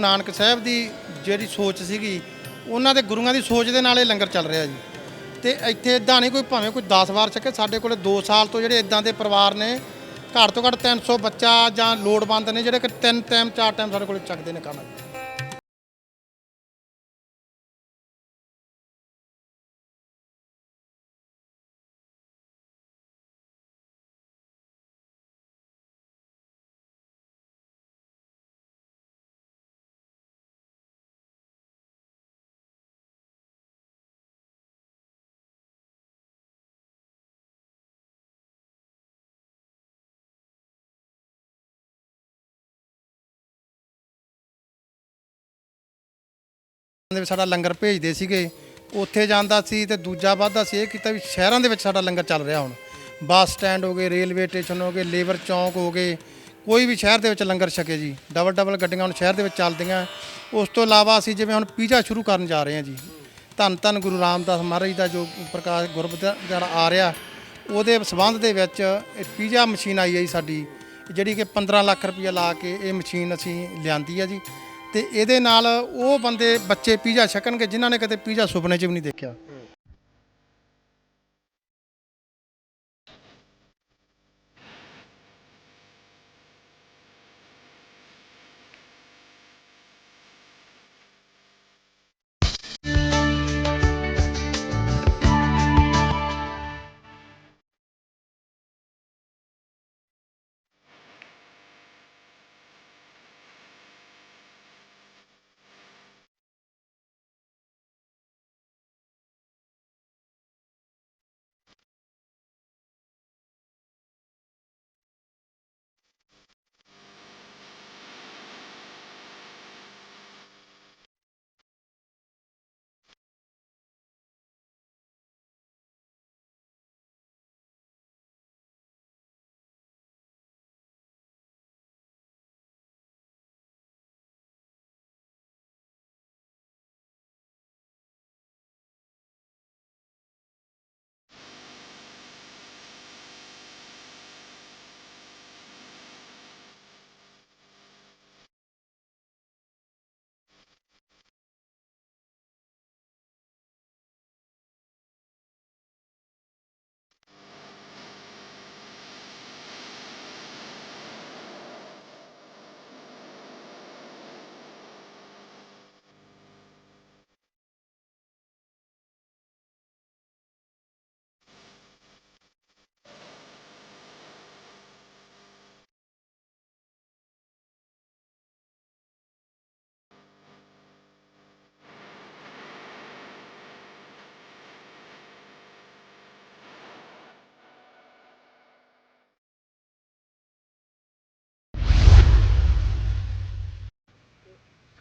ਨਾਨਕ ਸਾਹਿਬ ਦੀ ਜਿਹੜੀ ਸੋਚ ਸੀਗੀ, ਉਹਨਾਂ ਦੇ ਗੁਰੂਆਂ ਦੀ ਸੋਚ ਦੇ ਨਾਲ ਇਹ ਲੰਗਰ ਚੱਲ ਰਿਹਾ ਜੀ। ਤੇ ਇੱਥੇ ਇਦਾਂ ਨਹੀਂ ਕੋਈ ਭਾਵੇਂ ਕੋਈ 10 ਵਾਰ ਛਕੇ ਸਾਡੇ ਕੋਲੇ 2 ਸਾਲ ਤੋਂ ਜਿਹੜੇ ਇਦਾਂ ਦੇ ਪਰਿਵਾਰ ਨੇ, ਘੱਟ ਤੋਂ ਘੱਟ 300 ਬੱਚਾ ਜਾਂ ਲੋੜਵੰਦ ਨੇ, ਜਿਹੜੇ ਕਿ ਤਿੰਨ ਟਾਈਮ ਚਾਰ ਟਾਈਮ ਸਾਡੇ ਕੋਲੇ ਚੱਕਦੇ ਨੇ ਖਾਣਾ ਦੇ ਵਿੱਚ ਸਾਡਾ ਲੰਗਰ ਭੇਜਦੇ ਸੀਗੇ, ਉੱਥੇ ਜਾਂਦਾ ਸੀ ਤੇ ਦੂਜਾ ਵਾਧਾ ਸੀ ਇਹ ਕੀਤਾ ਵੀ ਸ਼ਹਿਰਾਂ ਦੇ ਵਿੱਚ ਸਾਡਾ ਲੰਗਰ ਚੱਲ ਰਿਹਾ ਹੁਣ। ਬੱਸ ਸਟੈਂਡ ਹੋ ਗਏ, ਰੇਲਵੇ ਸਟੇਸ਼ਨ ਹੋ ਗਏ, ਲੇਬਰ ਚੌਂਕ ਹੋ ਗਏ, ਕੋਈ ਵੀ ਸ਼ਹਿਰ ਦੇ ਵਿੱਚ ਲੰਗਰ ਛਕੇ ਜੀ। ਡਬਲ ਡਬਲ ਗੱਡੀਆਂ ਹੁਣ ਸ਼ਹਿਰ ਦੇ ਵਿੱਚ ਚੱਲਦੀਆਂ। ਉਸ ਤੋਂ ਇਲਾਵਾ ਅਸੀਂ ਜਿਵੇਂ ਹੁਣ ਪੀਜ਼ਾ ਸ਼ੁਰੂ ਕਰਨ ਜਾ ਰਹੇ ਹਾਂ ਜੀ। ਧੰਨ ਧੰਨ ਗੁਰੂ ਰਾਮਦਾਸ ਮਹਾਰਾਜ ਦਾ ਜੋ ਪ੍ਰਕਾਸ਼ ਗੁਰਬ ਜਿਹੜਾ ਆ ਰਿਹਾ, ਉਹਦੇ ਸਬੰਧ ਦੇ ਵਿੱਚ ਇਹ ਪੀਜ਼ਾ ਮਸ਼ੀਨ ਆਈ ਹੈ ਜੀ ਸਾਡੀ, ਜਿਹੜੀ ਕਿ 15 ਲੱਖ ਰੁਪਈਆ ਲਾ ਕੇ ਇਹ ਮਸ਼ੀਨ ਅਸੀਂ ਲਿਆਂਦੀ ਹੈ ਜੀ। ਤੇ ਇਹਦੇ ਨਾਲ ਉਹ ਬੰਦੇ ਬੱਚੇ ਪੀਜ਼ਾ ਛਕਣਗੇ ਜਿਨ੍ਹਾਂ ਨੇ ਕਦੇ ਪੀਜ਼ਾ ਸੁਪਨੇ 'ਚ ਵੀ ਨਹੀਂ ਦੇਖਿਆ।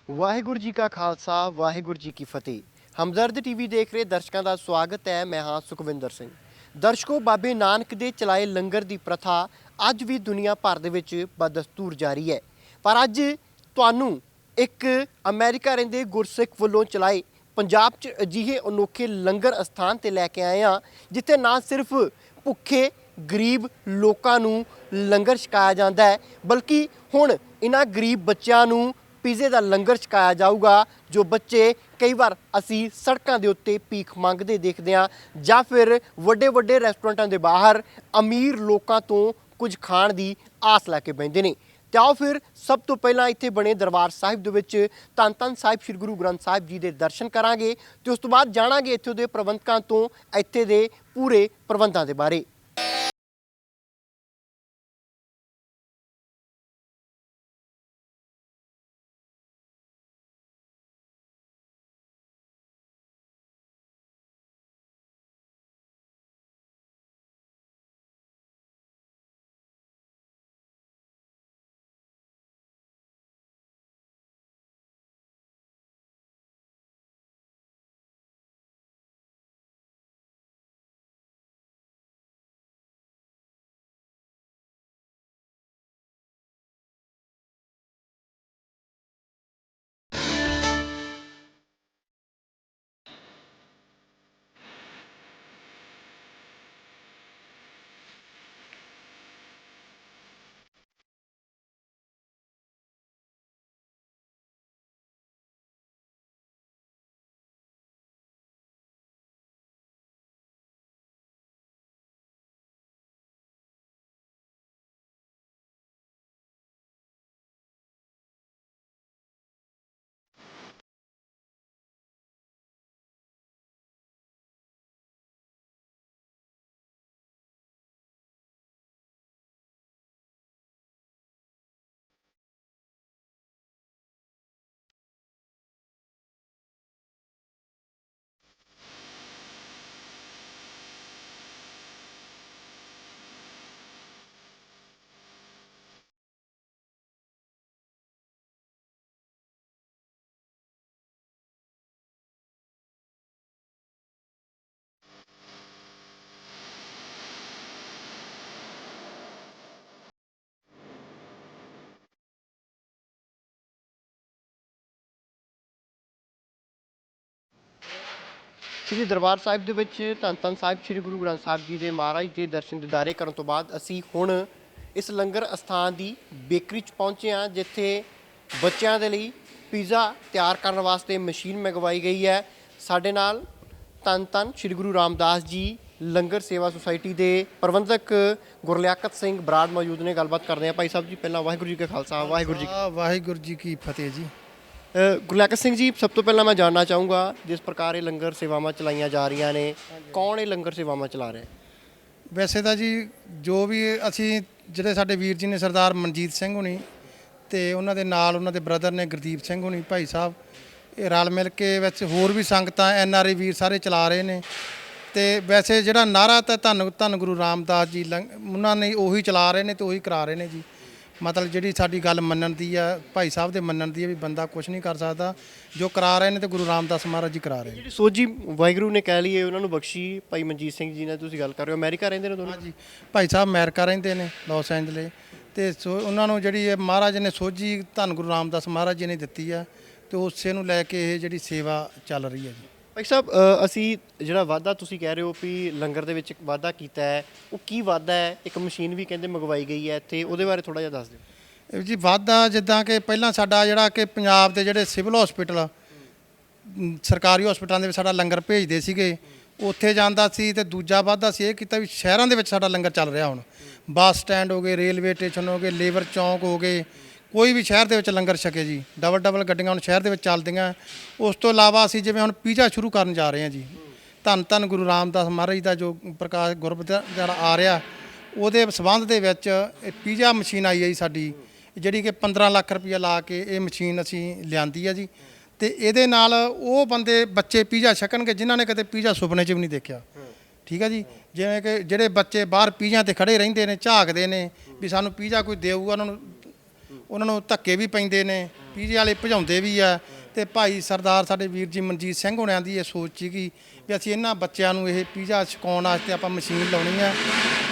ਵਾਹਿਗੁਰੂ ਜੀ ਕਾ ਖਾਲਸਾ, ਵਾਹਿਗੁਰੂ ਜੀ ਕੀ ਫਤਿਹ। ਹਮਦਰਦ ਟੀਵੀ ਦੇਖ ਰਹੇ ਦਰਸ਼ਕਾਂ ਦਾ ਸਵਾਗਤ ਹੈ, ਮੈਂ ਹਾਂ ਸੁਖਵਿੰਦਰ ਸਿੰਘ। ਦਰਸ਼ਕੋ, ਬਾਬੇ ਨਾਨਕ ਦੇ ਚਲਾਏ ਲੰਗਰ ਦੀ ਪ੍ਰਥਾ ਅੱਜ ਵੀ ਦੁਨੀਆ ਭਰ ਦੇ ਵਿੱਚ ਬਦਸਤੂਰ ਜਾਰੀ ਹੈ। ਪਰ ਅੱਜ ਤੁਹਾਨੂੰ ਇੱਕ ਅਮਰੀਕਾ ਰਹਿੰਦੇ ਗੁਰਸਿੱਖ ਵੱਲੋਂ ਚਲਾਏ ਪੰਜਾਬ 'ਚ ਅਜਿਹੇ ਅਨੋਖੇ ਲੰਗਰ ਅਸਥਾਨ ਤੇ ਲੈ ਕੇ ਆਏ ਹਾਂ, ਜਿੱਥੇ ਨਾ ਸਿਰਫ ਭੁੱਖੇ, ਗਰੀਬ ਲੋਕਾਂ ਨੂੰ ਲੰਗਰ ਛਕਾਇਆ ਜਾਂਦਾ ਹੈ, ਬਲਕਿ ਹੁਣ ਇਹਨਾਂ ਗਰੀਬ ਬੱਚਿਆਂ ਨੂੰ ਪੀਜ਼ੇ ਦਾ ਲੰਗਰ ਛਕਾਇਆ ਜਾਊਗਾ, ਜੋ ਬੱਚੇ ਕਈ ਵਾਰ ਅਸੀਂ ਸੜਕਾਂ ਦੇ ਉੱਤੇ ਭੀਖ ਮੰਗਦੇ ਦੇਖਦੇ ਹਾਂ ਜਾਂ ਫਿਰ ਵੱਡੇ ਵੱਡੇ ਰੈਸਟੋਰੈਂਟਾਂ ਦੇ ਬਾਹਰ ਅਮੀਰ ਲੋਕਾਂ ਤੋਂ ਕੁਝ ਖਾਣ ਦੀ ਆਸ ਲੈ ਕੇ ਬੈਠਦੇ ਨੇ। ਤੇ ਆਓ ਫਿਰ ਸਭ ਤੋਂ ਪਹਿਲਾਂ ਇੱਥੇ ਬਣੇ ਦਰਬਾਰ ਸਾਹਿਬ ਦੇ ਵਿੱਚ ਧੰਨ ਧੰਨ ਸਾਹਿਬ ਸ੍ਰੀ ਗੁਰੂ ਗ੍ਰੰਥ ਸਾਹਿਬ ਜੀ ਦੇ ਦਰਸ਼ਨ ਕਰਾਂਗੇ ਤੇ ਉਸ ਤੋਂ ਬਾਅਦ ਜਾਣਾਂਗੇ ਇੱਥੇ ਦੇ ਪ੍ਰਬੰਧਕਾਂ ਤੋਂ ਇੱਥੇ ਦੇ ਪੂਰੇ ਪ੍ਰਬੰਧਾਂ ਦੇ ਬਾਰੇ। ਸ੍ਰੀ ਦਰਬਾਰ ਸਾਹਿਬ ਦੇ ਵਿੱਚ ਧੰਨ ਧੰਨ ਸਾਹਿਬ ਸ੍ਰੀ ਗੁਰੂ ਗ੍ਰੰਥ ਸਾਹਿਬ ਜੀ ਦੇ ਮਹਾਰਾਜ ਦੇ ਦਰਸ਼ਨ ਦਿਦਾਰੇ ਕਰਨ ਤੋਂ ਬਾਅਦ ਅਸੀਂ ਹੁਣ ਇਸ ਲੰਗਰ ਅਸਥਾਨ ਦੀ ਬੇਕਰੀ 'ਚ ਪਹੁੰਚੇ ਹਾਂ, ਜਿੱਥੇ ਬੱਚਿਆਂ ਦੇ ਲਈ ਪੀਜ਼ਾ ਤਿਆਰ ਕਰਨ ਵਾਸਤੇ ਮਸ਼ੀਨ ਮੰਗਵਾਈ ਗਈ ਹੈ। ਸਾਡੇ ਨਾਲ ਧੰਨ ਧੰਨ ਸ੍ਰੀ ਗੁਰੂ ਰਾਮਦਾਸ ਜੀ, ਲੰਗਰ ਸੇਵਾ ਸੁਸਾਇਟੀ ਦੇ ਪ੍ਰਬੰਧਕ ਗੁਰਲਿਆਕਤ ਸਿੰਘ ਬਰਾੜ ਮੌਜੂਦ ਨੇ। ਗੱਲਬਾਤ ਕਰਦੇ ਹਾਂ ਭਾਈ ਸਾਹਿਬ ਜੀ, ਪਹਿਲਾਂ ਵਾਹਿਗੁਰੂ ਜੀ ਕਾ ਖਾਲਸਾ, ਵਾਹਿਗੁਰੂ ਜੀ ਕੀ ਵਾਹਿਗੁਰੂ ਜੀ ਕੀ ਫਤਿਹ ਜੀ। ਅ, ਸਿੰਘ ਜੀ ਸਭ ਤੋਂ ਪਹਿਲਾਂ ਮੈਂ ਜਾਣਨਾ ਚਾਹੂੰਗਾ ਜਿਸ ਪ੍ਰਕਾਰ ਇਹ ਲੰਗਰ ਸੇਵਾਵਾਂ ਚਲਾਈਆਂ ਜਾ ਰਹੀਆਂ ਨੇ ਕੌਣ ਇਹ ਲੰਗਰ ਸੇਵਾਵਾਂ ਚਲਾ ਰਿਹਾ ਹੈ? ਵੈਸੇ ਤਾਂ ਜੀ ਜੋ ਵੀ ਅਸੀਂ ਜਿਹੜੇ ਸਾਡੇ ਵੀਰ ਜੀ ਨੇ ਸਰਦਾਰ ਮਨਜੀਤ ਸਿੰਘ ਹੁਣੀ ਤੇ ਉਹਨਾਂ ਦੇ ਨਾਲ ਉਹਨਾਂ ਦੇ ਬ੍ਰਦਰ ਨੇ ਗੁਰਦੀਪ ਸਿੰਘ ਹੁਣੀ ਭਾਈ ਸਾਹਿਬ ਇਹ ਰਲ ਮਿਲ ਕੇ ਵਿੱਚ ਹੋਰ ਵੀ ਸੰਗਤਾਂ ਐਨ ਆਰ ਆਈ ਵੀਰ ਸਾਰੇ ਚਲਾ ਰਹੇ ਨੇ ਤੇ ਵੈਸੇ ਜਿਹੜਾ ਨਾਰਾ ਤਾਂ ਧੰਨ ਧੰਨ ਗੁਰੂ ਰਾਮਦਾਸ ਜੀ ਲੰਗ- ਉਹਨਾਂ ਨੇ ਉਹੀ ਚਲਾ ਰਹੇ ਨੇ ਤੇ ਉਹੀ ਕਰਾ ਰਹੇ ਨੇ ਜੀ। ਮਤਲਬ ਜਿਹੜੀ ਸਾਡੀ ਗੱਲ ਮੰਨਣ ਦੀ ਆ ਭਾਈ ਸਾਹਿਬ ਦੇ ਮੰਨਣ ਦੀ ਆ ਵੀ ਬੰਦਾ ਕੁਝ ਨਹੀਂ ਕਰ ਸਕਦਾ ਜੋ ਕਰਾ ਰਹੇ ਨੇ ਤੇ ਗੁਰੂ ਰਾਮਦਾਸ ਮਹਾਰਾਜ ਜੀ ਕਰਾ ਰਹੇ ਨੇ। ਜਿਹੜੀ ਸੋਝੀ ਵਾਹਿਗੁਰੂ ਨੇ ਕਹਿ ਲਈਏ ਉਹਨਾਂ ਨੂੰ ਬਖਸ਼ੀ ਭਾਈ ਮਨਜੀਤ ਸਿੰਘ ਜੀ ਨਾਲ ਤੁਸੀਂ ਗੱਲ ਕਰ ਰਹੇ ਹੋ। ਅਮਰੀਕਾ ਰਹਿੰਦੇ ਨੇ ਦੋਨੋਂ? ਹਾਂਜੀ। ਭਾਈ ਸਾਹਿਬ ਅਮਰੀਕਾ ਰਹਿੰਦੇ ਨੇ ਲਾਸ ਐਂਜਲੇ। ਤੇ ਸੋ ਉਹਨਾਂ ਨੂੰ ਜਿਹੜੀ ਇਹ ਮਹਾਰਾਜ ਨੇ ਸੋਝੀ ਧੰਨ ਗੁਰੂ ਰਾਮਦਾਸ ਮਹਾਰਾਜ ਜੀ ਨੇ ਦਿੱਤੀ ਆ ਤੇ ਉਸੇ ਨੂੰ ਲੈ ਕੇ ਇਹ ਜਿਹੜੀ ਸੇਵਾ ਚੱਲ ਰਹੀ ਹੈ ਜੀ। ਭਾਈ ਸਾਹਿਬ ਅ, ਅਸੀਂ ਜਿਹੜਾ ਵਾਅਦਾ ਤੁਸੀਂ ਕਹਿ ਰਹੇ ਹੋ ਵੀ ਲੰਗਰ ਦੇ ਵਿੱਚ ਵਾਅਦਾ ਕੀਤਾ ਹੈ ਉਹ ਕੀ ਵਾਅਦਾ ਹੈ? ਇੱਕ ਮਸ਼ੀਨ ਵੀ ਕਹਿੰਦੇ ਮੰਗਵਾਈ ਗਈ ਹੈ ਇੱਥੇ ਉਹਦੇ ਬਾਰੇ ਥੋੜਾ ਜਿਹਾ ਦੱਸ ਦਿਓ। ਇਹ ਜੀ ਵਾਧਾ ਜਿੱਦਾਂ ਕਿ ਪਹਿਲਾਂ ਸਾਡਾ ਜਿਹੜਾ ਕਿ ਪੰਜਾਬ ਦੇ ਜਿਹੜੇ ਸਿਵਲ ਹਸਪੀਟਲ ਸਰਕਾਰੀ ਹਸਪਤਾਲਾਂ ਦੇ ਵਿੱਚ ਸਾਡਾ ਲੰਗਰ ਭੇਜਦੇ ਸੀਗੇ। ਉੱਥੇ ਜਾਂਦਾ ਸੀ ਤੇ ਦੂਜਾ ਵਾਧਾ ਸੀ ਇਹ ਕੀਤਾ ਵੀ ਸ਼ਹਿਰਾਂ ਦੇ ਵਿੱਚ ਸਾਡਾ ਲੰਗਰ ਚੱਲ ਰਿਹਾ ਹੁਣ। ਬੱਸ ਸਟੈਂਡ ਹੋ ਗਏ ਰੇਲਵੇ ਸਟੇਸ਼ਨ ਹੋ ਗਏ ਲੇਬਰ ਚੌਂਕ ਹੋ ਗਏ। ਕੋਈ ਵੀ ਸ਼ਹਿਰ ਦੇ ਵਿੱਚ ਲੰਗਰ ਛਕੇ ਜੀ ਡਬਲ ਡਬਲ ਗੱਡੀਆਂ ਹੁਣ ਸ਼ਹਿਰ ਦੇ ਵਿੱਚ ਚੱਲਦੀਆਂ। ਉਸ ਤੋਂ ਇਲਾਵਾ ਅਸੀਂ ਜਿਵੇਂ ਹੁਣ ਪੀਜ਼ਾ ਸ਼ੁਰੂ ਕਰਨ ਜਾ ਰਹੇ ਹਾਂ ਜੀ। ਧੰਨ ਧੰਨ ਗੁਰੂ ਰਾਮਦਾਸ ਮਹਾਰਾਜ ਦਾ ਜੋ ਪ੍ਰਕਾਸ਼ ਗੁਰਬ ਜਿਹੜਾ ਆ ਰਿਹਾ, ਉਹਦੇ ਸਬੰਧ ਦੇ ਵਿੱਚ ਇਹ ਪੀਜ਼ਾ ਮਸ਼ੀਨ ਆਈ ਹੈ ਜੀ ਸਾਡੀ। ਜਿਹੜੀ ਕਿ 15 ਲੱਖ ਰੁਪਇਆ ਲਾ ਕੇ ਇਹ ਮਸ਼ੀਨ ਅਸੀਂ ਲਿਆਂਦੀ ਹੈ ਜੀ। ਤੇ ਇਹਦੇ ਨਾਲ ਉਹ ਬੰਦੇ ਬੱਚੇ ਪੀਜ਼ਾ ਛਕਣਗੇ, ਜਿਨ੍ਹਾਂ ਨੇ ਕਦੇ ਪੀਜ਼ਾ ਸੁਪਨੇ 'ਚ ਵੀ ਨਹੀਂ ਦੇਖਿਆ। ਠੀਕ ਹੈ ਜੀ? ਜਿਵੇਂ ਕਿ ਜਿਹੜੇ ਬੱਚੇ ਬਾਹਰ ਪੀਜ਼ਾ ਤੇ ਖੜੇ ਰਹਿੰਦੇ ਨੇ, ਝਾਕਦੇ ਨੇ ਵੀ ਸਾਨੂੰ ਪੀਜ਼ਾ ਕੋਈ ਦੇਊਗਾ, ਉਹਨਾਂ ਨੂੰ ਉਹਨਾਂ ਨੂੰ ਧੱਕੇ ਵੀ ਪੈਂਦੇ ਨੇ, ਪੀਜ਼ੇ ਵਾਲੇ ਭਜਾਉਂਦੇ ਵੀ ਆ। ਤੇ ਭਾਈ ਸਰਦਾਰ ਸਾਡੇ ਵੀਰ ਜੀ ਮਨਜੀਤ ਸਿੰਘ ਹੋਣਿਆਂ ਦੀ ਇਹ ਸੋਚ ਸੀਗੀ ਵੀ ਅਸੀਂ ਇਹਨਾਂ ਬੱਚਿਆਂ ਨੂੰ ਇਹ ਪੀਜ਼ਾ ਛਕਾਉਣ ਵਾਸਤੇ ਆਪਾਂ ਮਸ਼ੀਨ ਲਾਉਣੀ ਆ।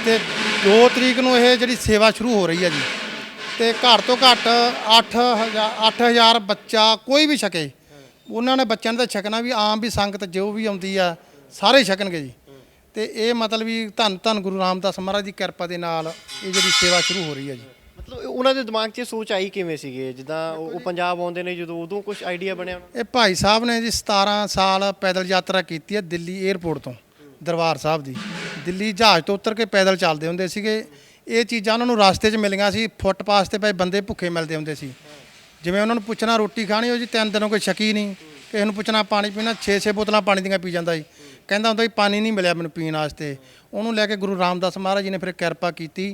ਤੇ 2 ਤਰੀਕ ਨੂੰ ਇਹ ਜਿਹੜੀ ਸੇਵਾ ਸ਼ੁਰੂ ਹੋ ਰਹੀ ਹੈ ਜੀ। ਤੇ ਘੱਟ ਤੋਂ ਘੱਟ 8000 8000 ਬੱਚਾ ਕੋਈ ਵੀ ਛਕੇ। ਉਹਨਾਂ ਨੇ ਬੱਚਿਆਂ ਨੇ ਤਾਂ ਛਕਣਾ ਵੀ, ਆਮ ਵੀ ਸੰਗਤ ਜੋ ਵੀ ਆਉਂਦੀ ਆ, ਸਾਰੇ ਛਕਣਗੇ ਜੀ। ਤੇ ਇਹ ਮਤਲਬ ਵੀ ਧੰਨ ਧੰਨ ਗੁਰੂ ਰਾਮਦਾਸ ਮਹਾਰਾਜ ਦੀ ਕਿਰਪਾ ਦੇ ਨਾਲ ਇਹ ਜਿਹੜੀ ਸੇਵਾ ਸ਼ੁਰੂ ਹੋ ਰਹੀ ਹੈ ਜੀ। ਉਹਨਾਂ ਦੇ ਦਿਮਾਗ 'ਚ ਇਹ ਸੋਚ ਆਈ ਕਿਵੇਂ ਸੀਗੇ ਜਿੱਦਾਂ ਉਹ ਉਹ ਪੰਜਾਬ ਆਉਂਦੇ ਨੇ ਜਦੋਂ ਉਦੋਂ ਕੁਝ ਆਈਡੀਆ ਬਣਿਆ ਉਹਨਾਂ ਇਹ ਭਾਈ ਸਾਹਿਬ ਨੇ ਜੀ 17 ਸਾਲ ਪੈਦਲ ਯਾਤਰਾ ਕੀਤੀ ਹੈ ਦਿੱਲੀ 에ਅਰਪੋਰਟ ਤੋਂ ਦਰਬਾਰ ਸਾਹਿਬ ਦੀ। ਦਿੱਲੀ ਜਹਾਜ਼ ਤੋਂ ਉਤਰ ਕੇ ਪੈਦਲ ਚੱਲਦੇ ਹੁੰਦੇ ਸੀਗੇ। ਇਹ ਚੀਜ਼ਾਂ ਉਹਨਾਂ ਨੂੰ ਰਸਤੇ 'ਚ ਮਿਲੀਆਂ ਸੀ ਫੁੱਟਪਾਥ ਤੇ ਪਏ ਬੰਦੇ ਭੁੱਖੇ ਮਿਲਦੇ ਹੁੰਦੇ ਸੀ। ਜਿਵੇਂ ਉਹਨਾਂ ਨੂੰ ਪੁੱਛਣਾ ਰੋਟੀ ਖਾਣੀ ਉਹ ਜੀ ਤਿੰਨ ਦਿਨੋਂ ਕੋਈ ਸ਼ੱਕੀ ਨਹੀਂ। ਕਿਸੇ ਨੂੰ ਪੁੱਛਣਾ ਪਾਣੀ ਪੀਣਾ 6-6 ਬੋਤਲਾਂ ਪਾਣੀ ਦੀਆਂ ਪੀ ਜਾਂਦਾ ਸੀ ਕਹਿੰਦਾ ਹੁੰਦਾ ਸੀ ਪਾਣੀ ਨਹੀਂ ਮਿਲਿਆ ਮੈਨੂੰ ਪੀਣ ਵਾਸਤੇ। ਉਹਨੂੰ ਲੈ ਕੇ ਗੁਰੂ ਰਾਮਦਾਸ ਮਹਾਰਾਜ ਜੀ ਨੇ ਫਿਰ ਕਿਰਪਾ ਕੀਤੀ।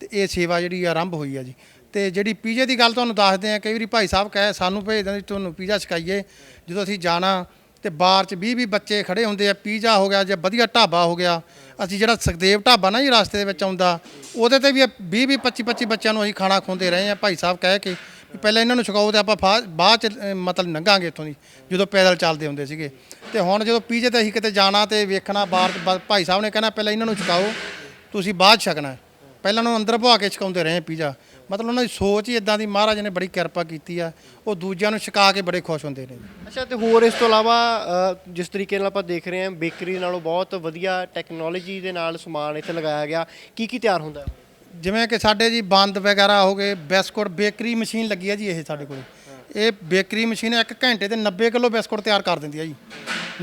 ਤੇ ਇਹ ਸੇਵਾ ਜਿਹੜੀ ਆਰੰਭ ਹੋਈ ਆ ਜੀ। ਤੇ ਜਿਹੜੀ ਪੀਜ਼ੇ ਦੀ ਗੱਲ ਤੁਹਾਨੂੰ ਦੱਸਦੇ ਆ, ਕਈ ਵਾਰੀ ਭਾਈ ਸਾਹਿਬ ਕਹੇ, ਸਾਨੂੰ ਭੇਜ ਦਿੰਦੇ, ਤੁਹਾਨੂੰ ਪੀਜ਼ਾ ਛਕਾਈਏ। ਜਦੋਂ ਅਸੀਂ ਜਾਣਾ ਤੇ ਬਾਰ ਚ 20 20 ਬੱਚੇ ਖੜੇ ਹੁੰਦੇ ਆ, ਪੀਜ਼ਾ ਹੋ ਗਿਆ ਜਾਂ ਵਧੀਆ ਢਾਬਾ ਹੋ ਗਿਆ, ਅਸੀਂ ਜਿਹੜਾ ਸੁਖਦੇਵ ਢਾਬਾ ਨਾ ਜੀ ਰਸਤੇ ਦੇ ਵਿੱਚ ਆਉਂਦਾ, ਉਹਦੇ ਤੇ ਵੀ 20 20 25 25 ਬੱਚਿਆਂ ਨੂੰ ਅਸੀਂ ਖਾਣਾ ਖਵਾਉਂਦੇ ਰਹੇ ਆ, ਭਾਈ ਸਾਹਿਬ ਕਹਿ ਕੇ ਵੀ ਪਹਿਲਾਂ ਇਹਨਾਂ ਨੂੰ ਛਕਾਓ ਤੇ ਆਪਾਂ ਫਾ- ਬਾਅਦ ਚ ਮਤਲਬ ਲੰਘਾਂਗੇ ਇੱਥੋਂ ਦੀ, ਜਦੋਂ ਪੈਦਲ ਚੱਲਦੇ ਹੁੰਦੇ ਸੀਗੇ। ਤੇ ਹੁਣ ਜਦੋਂ ਪੀਜ਼ੇ ਤੇ ਅਸੀਂ ਕਿਤੇ ਜਾਣਾ ਤੇ ਵੇਖਣਾ, ਬਾਹਰ ਬ- ਭਾਈ ਸਾਹਿਬ ਨੇ ਕਹਿਣਾ, ਪਹਿਲਾਂ ਇਹਨਾਂ ਨੂੰ ਛਕਾਓ, ਤੁਸੀਂ ਬਾਅਦ 'ਚ ਛਕਣਾ ਪਹਿਲਾਂ ਨੂੰ ਅੰਦਰ ਭਵਾ ਕੇ ਛਕਾਉਂਦੇ ਰਹੇ ਪੀਜ਼ਾ। ਮਤਲਬ ਉਹਨਾਂ ਦੀ ਸੋਚ ਹੀ ਇਦਾਂ ਦੀ ਮਹਾਰਾਜ ਨੇ ਬੜੀ ਕਿਰਪਾ ਕੀਤੀ ਆ। ਉਹ ਦੂਜਿਆਂ ਨੂੰ ਛਕਾ ਕੇ ਬੜੇ ਖੁਸ਼ ਹੁੰਦੇ ਨੇ। ਅੱਛਾ ਤੇ ਹੋਰ ਇਸ ਤੋਂ ਇਲਾਵਾ ਅ, ਜਿਸ ਤਰੀਕੇ ਨਾਲ ਆਪਾਂ ਦੇਖ ਰਹੇ ਹਾਂ ਬੇਕਰੀ ਨਾਲੋਂ ਬਹੁਤ ਵਧੀਆ ਟੈਕਨੋਲੋਜੀ ਦੇ ਨਾਲ ਸਮਾਨ ਇੱਥੇ ਲਗਾਇਆ ਗਿਆ। ਕੀ ਕੀ ਤਿਆਰ ਹੁੰਦਾ ਹੈ? ਜਿਵੇਂ ਕਿ ਸਾਡੇ ਜੀ ਬੰਦ ਵਗੈਰਾ ਹੋ ਗਏ ਬਿਸਕੁਟ ਬੇਕਰੀ ਮਸ਼ੀਨ ਲੱਗੀ ਹੈ ਜੀ ਇਹ ਸਾਡੇ ਕੋਲ। ਇਹ ਬੇਕਰੀ ਮਸ਼ੀਨ ਇੱਕ ਘੰਟੇ ਤੇ 90 ਕਿਲੋ ਬਿਸਕੁਟ ਤਿਆਰ ਕਰ ਦਿੰਦੀ ਹੈ ਜੀ।